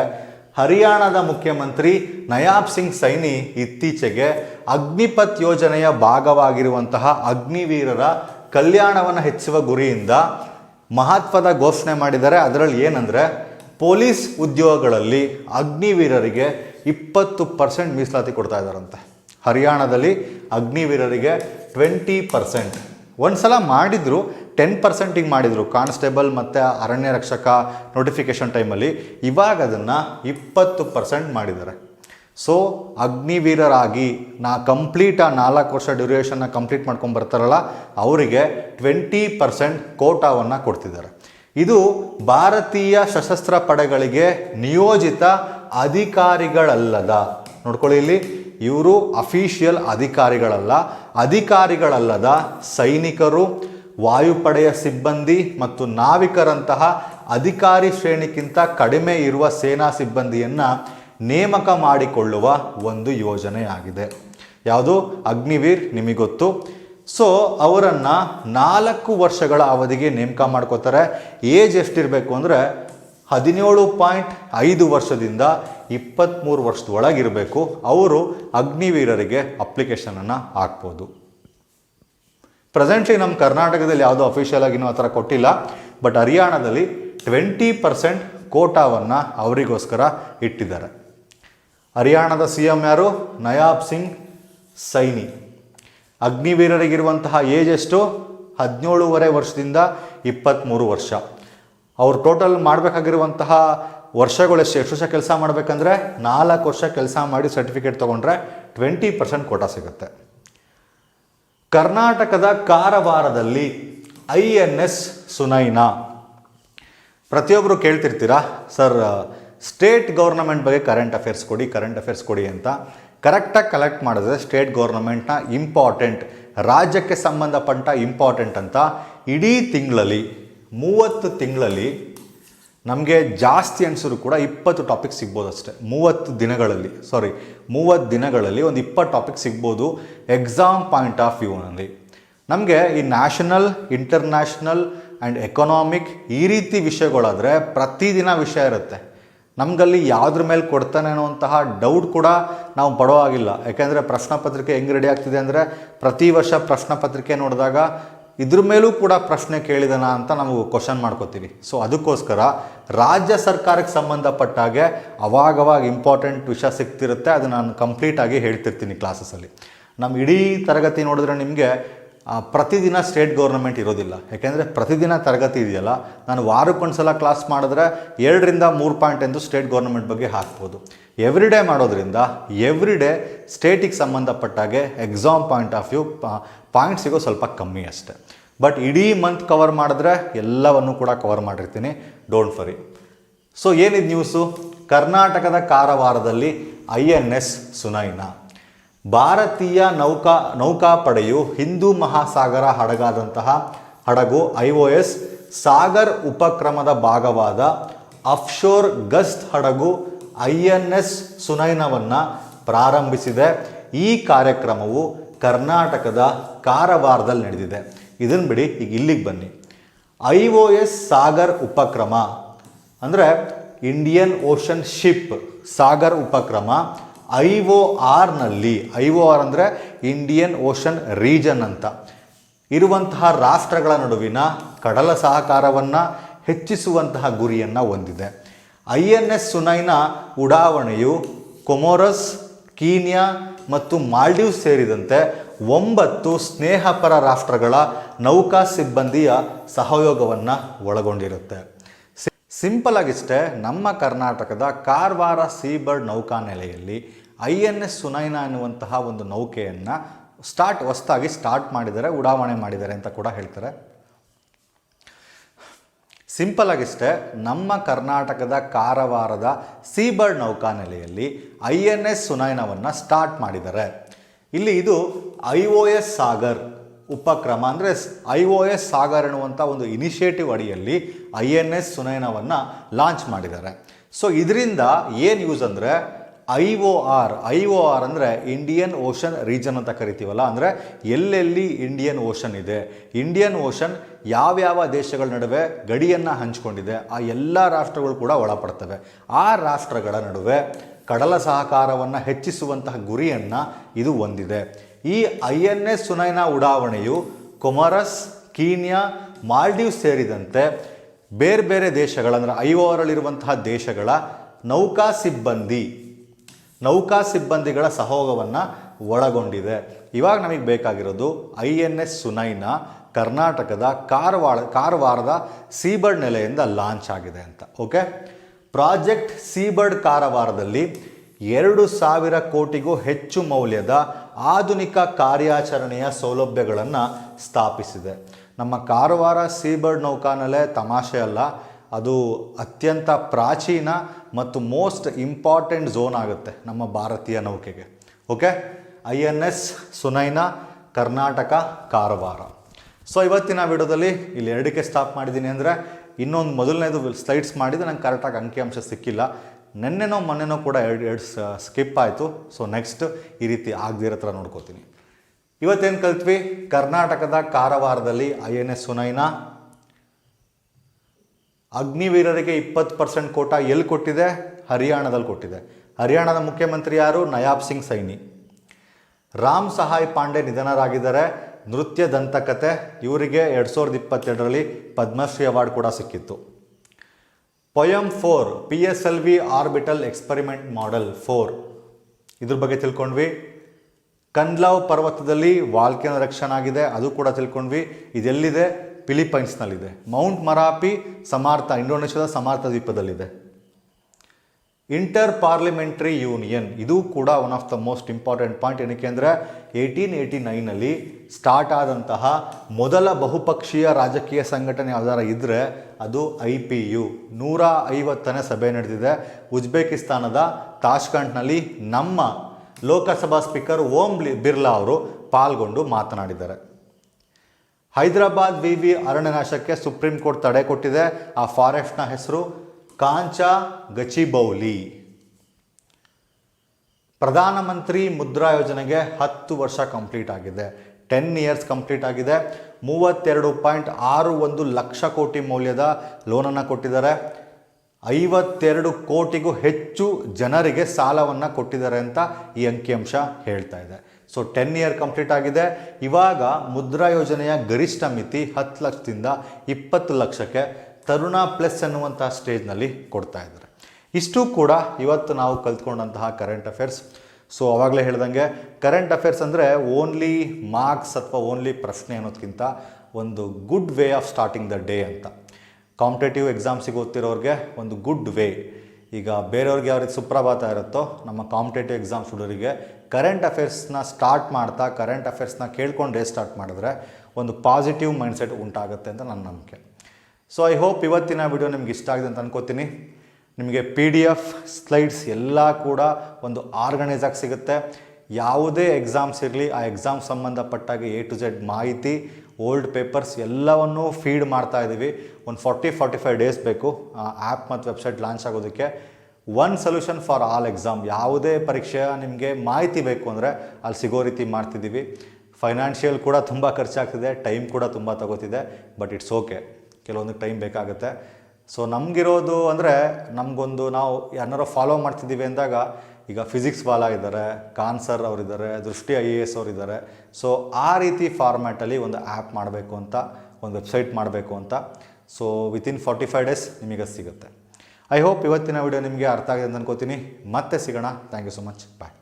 ಹರಿಯಾಣದ ಮುಖ್ಯಮಂತ್ರಿ ನಯಾಬ್ ಸಿಂಗ್ ಸೈನಿ ಇತ್ತೀಚೆಗೆ ಅಗ್ನಿಪಥ್ ಯೋಜನೆಯ ಭಾಗವಾಗಿರುವಂತಹ ಅಗ್ನಿವೀರರ ಕಲ್ಯಾಣವನ್ನು ಹೆಚ್ಚಿಸುವ ಗುರಿಯಿಂದ ಮಹತ್ವದ ಘೋಷಣೆ ಮಾಡಿದ್ದಾರೆ. ಅದರಲ್ಲಿ ಏನಂದರೆ, ಪೊಲೀಸ್ ಉದ್ಯೋಗಗಳಲ್ಲಿ ಅಗ್ನಿವೀರರಿಗೆ ಇಪ್ಪತ್ತು ಪರ್ಸೆಂಟ್ ಮೀಸಲಾತಿ ಕೊಡ್ತಾ ಇದ್ದಾರಂತೆ. ಹರಿಯಾಣದಲ್ಲಿ ಅಗ್ನಿವೀರರಿಗೆ ಟ್ವೆಂಟಿ ಪರ್ಸೆಂಟ್. ಒಂದು ಸಲ ಮಾಡಿದ್ರು, ಟೆನ್ ಪರ್ಸೆಂಟಿಗೆ ಮಾಡಿದರು. ಕಾನ್ಸ್ಟೇಬಲ್ ಮತ್ತು ಅರಣ್ಯ ರಕ್ಷಕ ನೋಟಿಫಿಕೇಷನ್ ಟೈಮಲ್ಲಿ ಇವಾಗ ಅದನ್ನು ಇಪ್ಪತ್ತು ಪರ್ಸೆಂಟ್ ಮಾಡಿದ್ದಾರೆ. ಸೊ ಅಗ್ನಿವೀರರಾಗಿ ನಾ ಕಂಪ್ಲೀಟ್ ಆ ನಾಲ್ಕು ವರ್ಷ ಡ್ಯೂರೇಷನ್ನ ಕಂಪ್ಲೀಟ್ ಮಾಡ್ಕೊಂಡು ಬರ್ತಾರಲ್ಲ, ಅವರಿಗೆ ಟ್ವೆಂಟಿ ಪರ್ಸೆಂಟ್ ಕೋಟಾವನ್ನು ಕೊಡ್ತಿದ್ದಾರೆ. ಇದು ಭಾರತೀಯ ಸಶಸ್ತ್ರ ಪಡೆಗಳಿಗೆ ನಿಯೋಜಿತ ಅಧಿಕಾರಿಗಳಲ್ಲದ, ನೋಡ್ಕೊಳ್ಳಿ ಇಲ್ಲಿ, ಇವರು ಅಫಿಷಿಯಲ್ ಅಧಿಕಾರಿಗಳಲ್ಲ, ಅಧಿಕಾರಿಗಳಲ್ಲದ ಸೈನಿಕರು, ವಾಯುಪಡೆಯ ಸಿಬ್ಬಂದಿ ಮತ್ತು ನಾವಿಕರಂತಹ ಅಧಿಕಾರಿ ಶ್ರೇಣಿಗಿಂತ ಕಡಿಮೆ ಇರುವ ಸೇನಾ ಸಿಬ್ಬಂದಿಯನ್ನು ನೇಮಕ ಮಾಡಿಕೊಳ್ಳುವ ಒಂದು ಯೋಜನೆಯಾಗಿದೆ. ಯಾವುದು? ಅಗ್ನಿವೀರ್ ನಿಮಗೆ ಗೊತ್ತು ಸೊ ಅವರನ್ನು ನಾಲ್ಕು ವರ್ಷಗಳ ಅವಧಿಗೆ ನೇಮಕ ಮಾಡ್ಕೋತಾರೆ. ಏಜ್ ಎಷ್ಟಿರಬೇಕು ಅಂದರೆ ಹದಿನೇಳು ಪಾಯಿಂಟ್ ಐದು ವರ್ಷದಿಂದ ಇಪ್ಪತ್ತ್ಮೂರು ವರ್ಷದ ಒಳಗಿರಬೇಕು ಅವರು ಅಗ್ನಿವೀರರಿಗೆ ಅಪ್ಲಿಕೇಶನನ್ನು ಹಾಕ್ಬೋದು. ಪ್ರೆಸೆಂಟ್ಲಿ ನಮ್ಮ ಕರ್ನಾಟಕದಲ್ಲಿ ಯಾವುದೋ ಅಫಿಷಿಯಲ್ ಆಗಿ ಆ ಥರ ಕೊಟ್ಟಿಲ್ಲ. ಬಟ್ ಹರಿಯಾಣದಲ್ಲಿ ಟ್ವೆಂಟಿ ಪರ್ಸೆಂಟ್ ಕೋಟಾವನ್ನು ಅವರಿಗೋಸ್ಕರ ಇಟ್ಟಿದ್ದಾರೆ. ಹರಿಯಾಣದ ಸಿ ಎಂ ಯಾರು? ನಯಾಬ್ ಸಿಂಗ್ ಸೈನಿ. ಅಗ್ನಿವೀರರಿಗಿರುವಂತಹ ಏಜ್ ಎಷ್ಟು? ಹದಿನೇಳುವರೆ ವರ್ಷದಿಂದ ಇಪ್ಪತ್ತ್ಮೂರು ವರ್ಷ. ಅವ್ರು ಟೋಟಲ್ ಮಾಡಬೇಕಾಗಿರುವಂತಹ ವರ್ಷಗಳು ಎಷ್ಟು? ಎಷ್ಟು ವರ್ಷ ಕೆಲಸ ಮಾಡಬೇಕಂದ್ರೆ ನಾಲ್ಕು ವರ್ಷ ಕೆಲಸ ಮಾಡಿ ಸರ್ಟಿಫಿಕೇಟ್ ತೊಗೊಂಡ್ರೆ ಟ್ವೆಂಟಿ ಪರ್ಸೆಂಟ್ ಕೋಟಾ ಸಿಗುತ್ತೆ. ಕರ್ನಾಟಕದ ಕಾರವಾರದಲ್ಲಿ ಐ ಎನ್ ಎಸ್ ಸುನೈನಾ. ಪ್ರತಿಯೊಬ್ಬರು ಕೇಳ್ತಿರ್ತೀರಾ? ಸರ್ ಸ್ಟೇಟ್ ಗೌರ್ನಮೆಂಟ್ ಬಗ್ಗೆ ಕರೆಂಟ್ ಅಫೇರ್ಸ್ ಕೊಡಿ ಕರೆಂಟ್ ಅಫೇರ್ಸ್ ಕೊಡಿ ಅಂತ ಕರೆಕ್ಟಾಗಿ ಕಲೆಕ್ಟ್ ಮಾಡಿದ್ರೆ ಸ್ಟೇಟ್ ಗೌರ್ನಮೆಂಟ್ನ ಇಂಪಾರ್ಟೆಂಟ್ ರಾಜ್ಯಕ್ಕೆ ಸಂಬಂಧಪಟ್ಟ ಇಂಪಾರ್ಟೆಂಟ್ ಅಂತ ಇಡೀ ತಿಂಗಳಲ್ಲಿ, ಮೂವತ್ತು ತಿಂಗಳಲ್ಲಿ ನಮಗೆ ಜಾಸ್ತಿ ಅನಿಸಿದ್ರು ಕೂಡ ಇಪ್ಪತ್ತು ಟಾಪಿಕ್ ಸಿಗ್ಬೋದು ಅಷ್ಟೇ. ಮೂವತ್ತು ದಿನಗಳಲ್ಲಿ ಸಾರಿ ಮೂವತ್ತು ದಿನಗಳಲ್ಲಿ ಒಂದು ಇಪ್ಪತ್ತು ಟಾಪಿಕ್ ಸಿಗ್ಬೋದು ಎಕ್ಸಾಮ್ ಪಾಯಿಂಟ್ ಆಫ್ ವ್ಯೂನಲ್ಲಿ ನಮಗೆ ಈ ನ್ಯಾಷನಲ್ ಇಂಟರ್ನ್ಯಾಷನಲ್ ಆ್ಯಂಡ್ ಎಕನಾಮಿಕ್ ಈ ರೀತಿ ವಿಷಯಗಳಾದರೆ ಪ್ರತಿದಿನ ವಿಷಯ ಇರುತ್ತೆ. ನಮಗಲ್ಲಿ ಯಾವುದ್ರ ಮೇಲೆ ಕೊಡ್ತಾನೆ ಅನ್ನುವಂತಹ ಡೌಟ್ ಕೂಡ ನಾವು ಪಡೋ ಆಗಿಲ್ಲ ಯಾಕೆಂದರೆ ಪ್ರಶ್ನೆ ಪತ್ರಿಕೆ ಹೆಂಗೆ ರೆಡಿ ಆಗ್ತಿದೆ ಅಂದರೆ ಪ್ರತಿ ವರ್ಷ ಪ್ರಶ್ನೆ ಪತ್ರಿಕೆ ನೋಡಿದಾಗ ಇದ್ರ ಮೇಲೂ ಕೂಡ ಪ್ರಶ್ನೆ ಕೇಳಿದನ ಅಂತ ನಾವು ಕ್ವಶನ್ ಮಾಡ್ಕೋತೀವಿ. ಸೊ ಅದಕ್ಕೋಸ್ಕರ ರಾಜ್ಯ ಸರ್ಕಾರಕ್ಕೆ ಸಂಬಂಧಪಟ್ಟಾಗೆ ಅವಾಗವಾಗ ಇಂಪಾರ್ಟೆಂಟ್ ವಿಷಯ ಸಿಗ್ತಿರುತ್ತೆ ಅದು ನಾನು ಕಂಪ್ಲೀಟಾಗಿ ಹೇಳ್ತಿರ್ತೀನಿ ಕ್ಲಾಸಸಲ್ಲಿ ನಮ್ಮ ಇಡೀ ತರಗತಿ ನೋಡಿದ್ರೆ ನಿಮಗೆ ಪ್ರತಿದಿನ ಸ್ಟೇಟ್ ಗೌರ್ನಮೆಂಟ್ ಇರೋದಿಲ್ಲ. ಯಾಕೆಂದರೆ ಪ್ರತಿದಿನ ತರಗತಿ ಇದೆಯಲ್ಲ, ನಾನು ವಾರಕ್ಕೊಂದ್ಸಲ ಕ್ಲಾಸ್ ಮಾಡಿದ್ರೆ ಎರಡರಿಂದ ಮೂರು ಪಾಯಿಂಟ್ ಎಂದು ಸ್ಟೇಟ್ ಗೌರ್ನಮೆಂಟ್ ಬಗ್ಗೆ ಹಾಕ್ಬೋದು. ಎವ್ರಿ ಡೇ ಮಾಡೋದ್ರಿಂದ ಎವ್ರಿ ಡೇ ಸ್ಟೇಟಿಗೆ ಸಂಬಂಧಪಟ್ಟಾಗೆ exam point of view point ಸಿಗೋ ಸ್ವಲ್ಪ ಕಮ್ಮಿ ಅಷ್ಟೆ. ಬಟ್ ಇಡೀ ಮಂತ್ ಕವರ್ ಮಾಡಿದ್ರೆ ಎಲ್ಲವನ್ನು ಕೂಡ ಕವರ್ ಮಾಡಿರ್ತೀನಿ. ಡೋಂಟ್ ಫರಿ ಸೊ ಏನಿದು ನ್ಯೂಸು ಕರ್ನಾಟಕದ ಕಾರವಾರದಲ್ಲಿ ಐ ಎನ್ ಎಸ್ ಸುನೈನಾ. ಭಾರತೀಯ ನೌಕಾ, ನೌಕಾಪಡೆಯು ಹಿಂದೂ ಮಹಾಸಾಗರ ಹಡಗಾದಂತಹ ಹಡಗು ಐ ಒ ಎಸ್ ಸಾಗರ್ ಉಪಕ್ರಮದ ಭಾಗವಾದ ಅಫ್ಶೋರ್ ಗಸ್ತ್ ಹಡಗು ಐ ಎನ್ ಎಸ್ ಸುನೈನವನ್ನು ಪ್ರಾರಂಭಿಸಿದೆ. ಈ ಕಾರ್ಯಕ್ರಮವು ಕರ್ನಾಟಕದ ಕಾರವಾರದಲ್ಲಿ ನಡೆದಿದೆ. ಇದನ್ನು ಬಿಡಿ ಈಗ ಇಲ್ಲಿಗೆ ಬನ್ನಿ. ಐ ಒ ಎಸ್ ಸಾಗರ್ ಉಪಕ್ರಮ ಅಂದರೆ ಇಂಡಿಯನ್ ಓಷನ್ ಶಿಪ್ ಸಾಗರ್ ಉಪಕ್ರಮ ಐ ಒ ಆರ್ನಲ್ಲಿ ಐ ಒ ಆರ್ ಅಂದರೆ ಇಂಡಿಯನ್ ಓಷನ್ ರೀಜನ್ ಅಂತ. ಇರುವಂತಹ ರಾಷ್ಟ್ರಗಳ ನಡುವಿನ ಕಡಲ ಸಹಕಾರವನ್ನು ಹೆಚ್ಚಿಸುವಂತಹ ಗುರಿಯನ್ನು ಹೊಂದಿದೆ. ಐ ಎನ್ ಎಸ್ ಸುನೈನ ಉಡಾವಣೆಯು ಕೊಮೊರಸ್, ಕೀನ್ಯಾ ಮತ್ತು ಮಾಲ್ಡೀವ್ಸ್ ಸೇರಿದಂತೆ ಒಂಬತ್ತು ಸ್ನೇಹಪರ ರಾಷ್ಟ್ರಗಳ ನೌಕಾ ಸಿಬ್ಬಂದಿಯ ಸಹಯೋಗವನ್ನು ಒಳಗೊಂಡಿರುತ್ತೆ. ಸಿಂಪಲ್ ಆಗಿಷ್ಟೇ ನಮ್ಮ ಕರ್ನಾಟಕದ ಕಾರವಾರ ಸೀಬರ್ಡ್ ನೌಕಾನೆಲೆಯಲ್ಲಿ ಐ ಎನ್ ಎಸ್ ಸುನೈನಾ ಅನ್ನುವಂತಹ ಒಂದು ನೌಕೆಯನ್ನು ಸ್ಟಾರ್ಟ್, ಹೊಸ್ತಾಗಿ ಸ್ಟಾರ್ಟ್ ಮಾಡಿದ್ದಾರೆ, ಉಡಾವಣೆ ಮಾಡಿದ್ದಾರೆ ಅಂತ ಕೂಡ ಹೇಳ್ತಾರೆ. ಸಿಂಪಲ್ ಆಗಿಷ್ಟೇ, ನಮ್ಮ ಕರ್ನಾಟಕದ ಕಾರವಾರದ ಸೀಬರ್ಡ್ ನೌಕಾನೆಲೆಯಲ್ಲಿ ಐ ಎನ್ ಎಸ್ ಸುನೈನವನ್ನು ಸ್ಟಾರ್ಟ್ ಮಾಡಿದ್ದಾರೆ. ಇಲ್ಲಿ ಇದು ಐ ಒ ಎಸ್ ಸಾಗರ್ ಉಪಕ್ರಮ, ಅಂದರೆ ಐ ಒ ಎಸ್ ಸಾಗರ್ ಎನ್ನುವಂಥ ಒಂದು ಇನಿಷಿಯೇಟಿವ್ ಅಡಿಯಲ್ಲಿ ಐ ಎನ್ ಎಸ್ ಸುನೈನವನ್ನು ಲಾಂಚ್ ಮಾಡಿದ್ದಾರೆ. ಸೊ, ಇದರಿಂದ ಏನು ಯೂಸ್ ಅಂದರೆ I O R, I O R ಅಂದರೆ ಇಂಡಿಯನ್ ಓಷನ್ ರೀಜನ್ ಅಂತ ಕರಿತೀವಲ್ಲ, ಅಂದರೆ ಎಲ್ಲೆಲ್ಲಿ ಇಂಡಿಯನ್ ಓಷನ್ ಇದೆ ಇಂಡಿಯನ್ ಓಷನ್ ಯಾವ್ಯಾವ ದೇಶಗಳ ನಡುವೆ ಗಡಿಯನ್ನು ಹಂಚಿಕೊಂಡಿದೆ, ಆ ಎಲ್ಲ ರಾಷ್ಟ್ರಗಳು ಕೂಡ ಒಳಪಡ್ತವೆ. ಆ ರಾಷ್ಟ್ರಗಳ ನಡುವೆ ಕಡಲ ಸಹಕಾರವನ್ನು ಹೆಚ್ಚಿಸುವಂತಹ ಗುರಿಯನ್ನು ಇದು ಹೊಂದಿದೆ. ಈ ಐ ಎನ್ ಎಸ್ ಸುನೈನಾ ಉಡಾವಣೆಯು ಕೊಮರಸ್, ಕೀನ್ಯಾ, ಮಾಲ್ಡೀವ್ಸ್ ಸೇರಿದಂತೆ ಬೇರೆ ಬೇರೆ ದೇಶಗಳ, ಅಂದರೆ ಐ ಓ ಆರಲ್ಲಿರುವಂತಹ ದೇಶಗಳ ನೌಕಾ ಸಿಬ್ಬಂದಿ ನೌಕಾ ಸಿಬ್ಬಂದಿಗಳ ಸಹೋಗವನ್ನು ಒಳಗೊಂಡಿದೆ. ಇವಾಗ ನಮಗೆ ಬೇಕಾಗಿರೋದು ಐ ಎನ್ ಎಸ್ ಸುನೈನಾ ಕರ್ನಾಟಕದ ಕಾರವಾರ ಕಾರವಾರದ ಸೀಬರ್ಡ್ ನೆಲೆಯಿಂದ ಲಾಂಚ್ ಆಗಿದೆ ಅಂತ, ಓಕೆ? ಪ್ರಾಜೆಕ್ಟ್ ಸೀಬರ್ಡ್ ಕಾರವಾರದಲ್ಲಿ ಎರಡು ಸಾವಿರ ಕೋಟಿಗೂ ಹೆಚ್ಚು ಮೌಲ್ಯದ ಆಧುನಿಕ ಕಾರ್ಯಾಚರಣೆಯ ಸೌಲಭ್ಯಗಳನ್ನು ಸ್ಥಾಪಿಸಿದೆ. ನಮ್ಮ ಕಾರವಾರ ಸೀಬರ್ಡ್ ನೌಕಾನೆಲೆ ತಮಾಷೆ ಅಲ್ಲ ಅದು ಅತ್ಯಂತ ಪ್ರಾಚೀನ ಮತ್ತು ಮೋಸ್ಟ್ ಇಂಪಾರ್ಟೆಂಟ್ ಝೋನ್ ಆಗುತ್ತೆ ನಮ್ಮ ಭಾರತೀಯ ನೌಕೆಗೆ. Okay? I N S, Sunayna, Karnataka, Karwar. So ಇವತ್ತಿನ ವಿಡಿಯೋದಲ್ಲಿ ಇಲ್ಲಿ ಎರಡಕ್ಕೆ ಸ್ಟಾಪ್ ಮಾಡಿದ್ದೀನಿ ಅಂದರೆ ಇನ್ನೊಂದು ಮೊದಲನೇದು ಸ್ಲೈಡ್ಸ್ ಮಾಡಿದ್ದು ನಂಗೆ ಕರೆಕ್ಟಾಗಿ ಅಂಕಿಅಂಶ ಸಿಕ್ಕಿಲ್ಲ. ನೆನ್ನೆನೋ ಮೊನ್ನೆನೋ ಕೂಡ ಎರಡು ಎರಡು ಸ್ಕಿಪ್ ಆಯಿತು. ಸೊ ನೆಕ್ಸ್ಟ್ ಈ ರೀತಿ ಆಗದಿರೋ ಥರ ನೋಡ್ಕೋತೀನಿ. ಇವತ್ತೇನು ಕಲ್ತ್ವಿ? ಕರ್ನಾಟಕದ ಕಾರವಾರದಲ್ಲಿ ಐ ಎನ್ ಎಸ್, ಸುನೈನಾ ಅಗ್ನಿವೀರರಿಗೆ ಇಪ್ಪತ್ತು ಪರ್ಸೆಂಟ್ ಕೋಟ ಎಲ್ಲಿ ಕೊಟ್ಟಿದೆ? ಹರಿಯಾಣದಲ್ಲಿ ಕೊಟ್ಟಿದೆ. ಹರಿಯಾಣದ ಮುಖ್ಯಮಂತ್ರಿ ಯಾರು? ನಯಾಬ್ ಸಿಂಗ್ ಸೈನಿ. ರಾಮ್ ಸಹಾಯ್ ಪಾಂಡೆ ನಿಧನರಾಗಿದ್ದಾರೆ. ನೃತ್ಯ ದಂತಕತೆ, ಇವರಿಗೆ ಎರಡು ಸಾವಿರದ ಇಪ್ಪತ್ತೆರಡರಲ್ಲಿ ಪದ್ಮಶ್ರೀ ಅವಾರ್ಡ್ ಕೂಡ ಸಿಕ್ಕಿತ್ತು. Poem four, P S L V orbital experiment model four. ಇದ್ರ ಬಗ್ಗೆ ತಿಳ್ಕೊಂಡ್ವಿ. ಕನ್ಲಾವ್ ಪರ್ವತದಲ್ಲಿ ವಾಲ್ಕೆನ ರಕ್ಷಣಾಗಿದೆ, ಅದು ಕೂಡ ತಿಳ್ಕೊಂಡ್ವಿ. ಇದೆಲ್ಲಿದೆ? ಫಿಲಿಪೈನ್ಸ್ನಲ್ಲಿದೆ ಮೌಂಟ್ ಮರಾಪಿ ಸಮಾರ್ಥ, ಇಂಡೋನೇಷ್ಯಾದ ಸಮಾರ್ಥ ದ್ವೀಪದಲ್ಲಿದೆ. ಇಂಟರ್ ಪಾರ್ಲಿಮೆಂಟ್ರಿ ಯೂನಿಯನ್, ಇದು ಕೂಡ one of the most important point ಏನಕ್ಕೆ ಅಂದರೆ ಏಯ್ಟೀನ್ ಏಯ್ಟಿ ನೈನಲ್ಲಿ ಸ್ಟಾರ್ಟ್ ಆದಂತಹ ಮೊದಲ ಬಹುಪಕ್ಷೀಯ ರಾಜಕೀಯ ಸಂಘಟನೆ ಯಾವ್ದಾರ ಇದ್ದರೆ ಅದು ಐ ಪಿ ಯು. ನೂರ ಐವತ್ತನೇ ಸಭೆ ನಡೆದಿದೆ. ಉಜ್ಬೇಕಿಸ್ತಾನದ ತಾಷ್ಕಂಟ್ನಲ್ಲಿ ನಮ್ಮ ಲೋಕಸಭಾ ಸ್ಪೀಕರ್ ಓಂ ಬಿರ್ಲಾ ಅವರು ಪಾಲ್ಗೊಂಡು ಮಾತನಾಡಿದ್ದಾರೆ. ಹೈದರಾಬಾದ್ ವಿ ವಿ ಅರಣ್ಯನಾಶಕ್ಕೆ ಸುಪ್ರೀಂ ಕೋರ್ಟ್ ತಡೆ ಕೊಟ್ಟಿದೆ. ಆ ಫಾರೆಸ್ಟ್ನ ಹೆಸರು ಕಾಂಚಾ ಗಚಿಬೌಲಿ. ಪ್ರಧಾನಮಂತ್ರಿ ಮುದ್ರಾ ಯೋಜನೆಗೆ ಹತ್ತು ವರ್ಷ ಕಂಪ್ಲೀಟ್ ಆಗಿದೆ. ಟೆನ್ ಇಯರ್ಸ್ ಕಂಪ್ಲೀಟ್ ಆಗಿದೆ. ಮೂವತ್ತೆರಡು ಪಾಯಿಂಟ್ ಆರು ಒಂದು ಲಕ್ಷ ಕೋಟಿ ಮೌಲ್ಯದ ಲೋನನ್ನು ಕೊಟ್ಟಿದ್ದಾರೆ. ಐವತ್ತೆರಡು ಕೋಟಿಗೂ ಹೆಚ್ಚು ಜನರಿಗೆ ಸಾಲವನ್ನು ಕೊಟ್ಟಿದ್ದಾರೆ ಅಂತ ಈ ಅಂಕಿಅಂಶ ಹೇಳ್ತಾ ಇದೆ. ಸೊ ಟೆನ್ ಇಯರ್ ಕಂಪ್ಲೀಟ್ ಆಗಿದೆ. ಇವಾಗ ಮುದ್ರಾ ಯೋಜನೆಯ ಗರಿಷ್ಠ ಮಿತಿ ಹತ್ತು ಲಕ್ಷದಿಂದ ಇಪ್ಪತ್ತು ಲಕ್ಷಕ್ಕೆ ತರುಣ ಪ್ಲಸ್ ಅನ್ನುವಂತಹ ಸ್ಟೇಜ್ನಲ್ಲಿ ಕೊಡ್ತಾ ಇದ್ದಾರೆ. ಇಷ್ಟು ಕೂಡ ಇವತ್ತು ನಾವು ಕಲ್ತ್ಕೊಂಡಂತಹ ಕರೆಂಟ್ ಅಫೇರ್ಸ್ ಸೊ ಅವಾಗಲೇ ಹೇಳ್ದಂಗೆ ಕರೆಂಟ್ ಅಫೇರ್ಸ್ ಅಂದರೆ ಓನ್ಲಿ ಮಾರ್ಕ್ಸ್ ಅಥವಾ ಓನ್ಲಿ ಪ್ರಶ್ನೆ ಅನ್ನೋದಕ್ಕಿಂತ ಒಂದು good way of starting the day ಅಂತ. ಕಾಂಪಿಟೇಟಿವ್ ಎಕ್ಸಾಮ್ಸಿಗೆ ಓದ್ತಿರೋರಿಗೆ ಒಂದು ಗುಡ್ ವೇ ಈಗ ಬೇರೆಯವ್ರಿಗೆ ಯಾವ ರೀತಿ ಸುಪ್ರಭಾತ ಇರುತ್ತೋ, ನಮ್ಮ ಕಾಂಪಿಟೇಟಿವ್ ಎಕ್ಸಾಮ್ಸ್ ಸ್ಟೂಡರಿಗೆ ಕರೆಂಟ್ ಅಫೇರ್ಸ್ನ ಸ್ಟಾರ್ಟ್ ಮಾಡ್ತಾ ಕರೆಂಟ್ ಅಫೇರ್ಸ್ನ ಕೇಳ್ಕೊಂಡು ಸ್ಟಾರ್ಟ್ ಮಾಡಿದ್ರೆ ಒಂದು ಪಾಸಿಟಿವ್ ಮೈಂಡ್ಸೆಟ್ ಉಂಟಾಗುತ್ತೆ ಅಂತ ನನ್ನ ನಂಬಿಕೆ. ಸೊ ಐ ಹೋಪ್ ಇವತ್ತಿನ ವಿಡಿಯೋ ನಿಮ್ಗೆ ಇಷ್ಟ ಆಗಿದೆ ಅಂತ ಅನ್ಕೋತೀನಿ. ನಿಮಗೆ ಪಿ ಡಿ ಎಫ್ ಸ್ಲೈಡ್ಸ್ ಎಲ್ಲ ಕೂಡ ಒಂದು ಆರ್ಗನೈಸ್ ಆಗಿ ಸಿಗುತ್ತೆ. ಯಾವುದೇ ಎಕ್ಸಾಮ್ಸ್ ಇರಲಿ, ಆ ಎಕ್ಸಾಮ್ ಸಂಬಂಧಪಟ್ಟಾಗೆ ಎ ಟು ಝೆಡ್ ಮಾಹಿತಿ ಓಲ್ಡ್ ಪೇಪರ್ಸ್ ಎಲ್ಲವನ್ನೂ ಫೀಡ್ ಮಾಡ್ತಾ ಇದ್ದೀವಿ ಒಂದು ಫಾರ್ಟಿ ಫಾರ್ಟಿ ಫೈವ್ ಡೇಸ್ ಬೇಕು. ಆ ಆ್ಯಪ್ ಮತ್ತು ವೆಬ್ಸೈಟ್ ಲಾಂಚ್ ಆಗೋದಕ್ಕೆ. One solution for all exam ಯಾವುದೇ ಪರೀಕ್ಷೆಯ ನಿಮಗೆ ಮಾಹಿತಿ ಬೇಕು ಅಂದರೆ ಅಲ್ಲಿ ಸಿಗೋ ರೀತಿ ಮಾಡ್ತಿದ್ದೀವಿ. ಫೈನಾನ್ಷಿಯಲ್ ಕೂಡ ತುಂಬ ಖರ್ಚಾಗ್ತಿದೆ ಟೈಮ್ ಕೂಡ ತುಂಬ ತಗೋತಿದೆ ಬಟ್ ಇಟ್ಸ್ ಓಕೆ ಕೆಲವೊಂದು ಟೈಮ್ ಬೇಕಾಗುತ್ತೆ. ಸೊ ನಮಗಿರೋದು ಅಂದರೆ ನಮಗೊಂದು ನಾವು ಯಾರೋ ಫಾಲೋ ಮಾಡ್ತಿದ್ದೀವಿ ಅಂದಾಗ ಈಗ ಫಿಸಿಕ್ಸ್ ಬಾಲ ಇದ್ದಾರೆ ಕಾನ್ಸರ್ ಅವರಿದ್ದಾರೆ, ದೃಷ್ಟಿ ಐ ಎ ಎಸ್ ಅವರಿದ್ದಾರೆ. ಸೊ ಆ ರೀತಿ ಫಾರ್ಮ್ಯಾಟಲ್ಲಿ ಒಂದು ಆ್ಯಪ್ ಮಾಡಬೇಕು ಅಂತ, ಒಂದು ವೆಬ್ಸೈಟ್ ಮಾಡಬೇಕು ಅಂತ. So within forty five days ನಿಮಗೆ ಸಿಗುತ್ತೆ. ಐ ಹೋಪ್ ಇವತ್ತಿನ ವಿಡಿಯೋ ನಿಮಗೆ ಅರ್ಥ ಆಗಿದೆ ಅಂತ ಅನ್ಕೋತೀನಿ. ಮತ್ತೆ ಸಿಗೋಣ. Thank you so much bye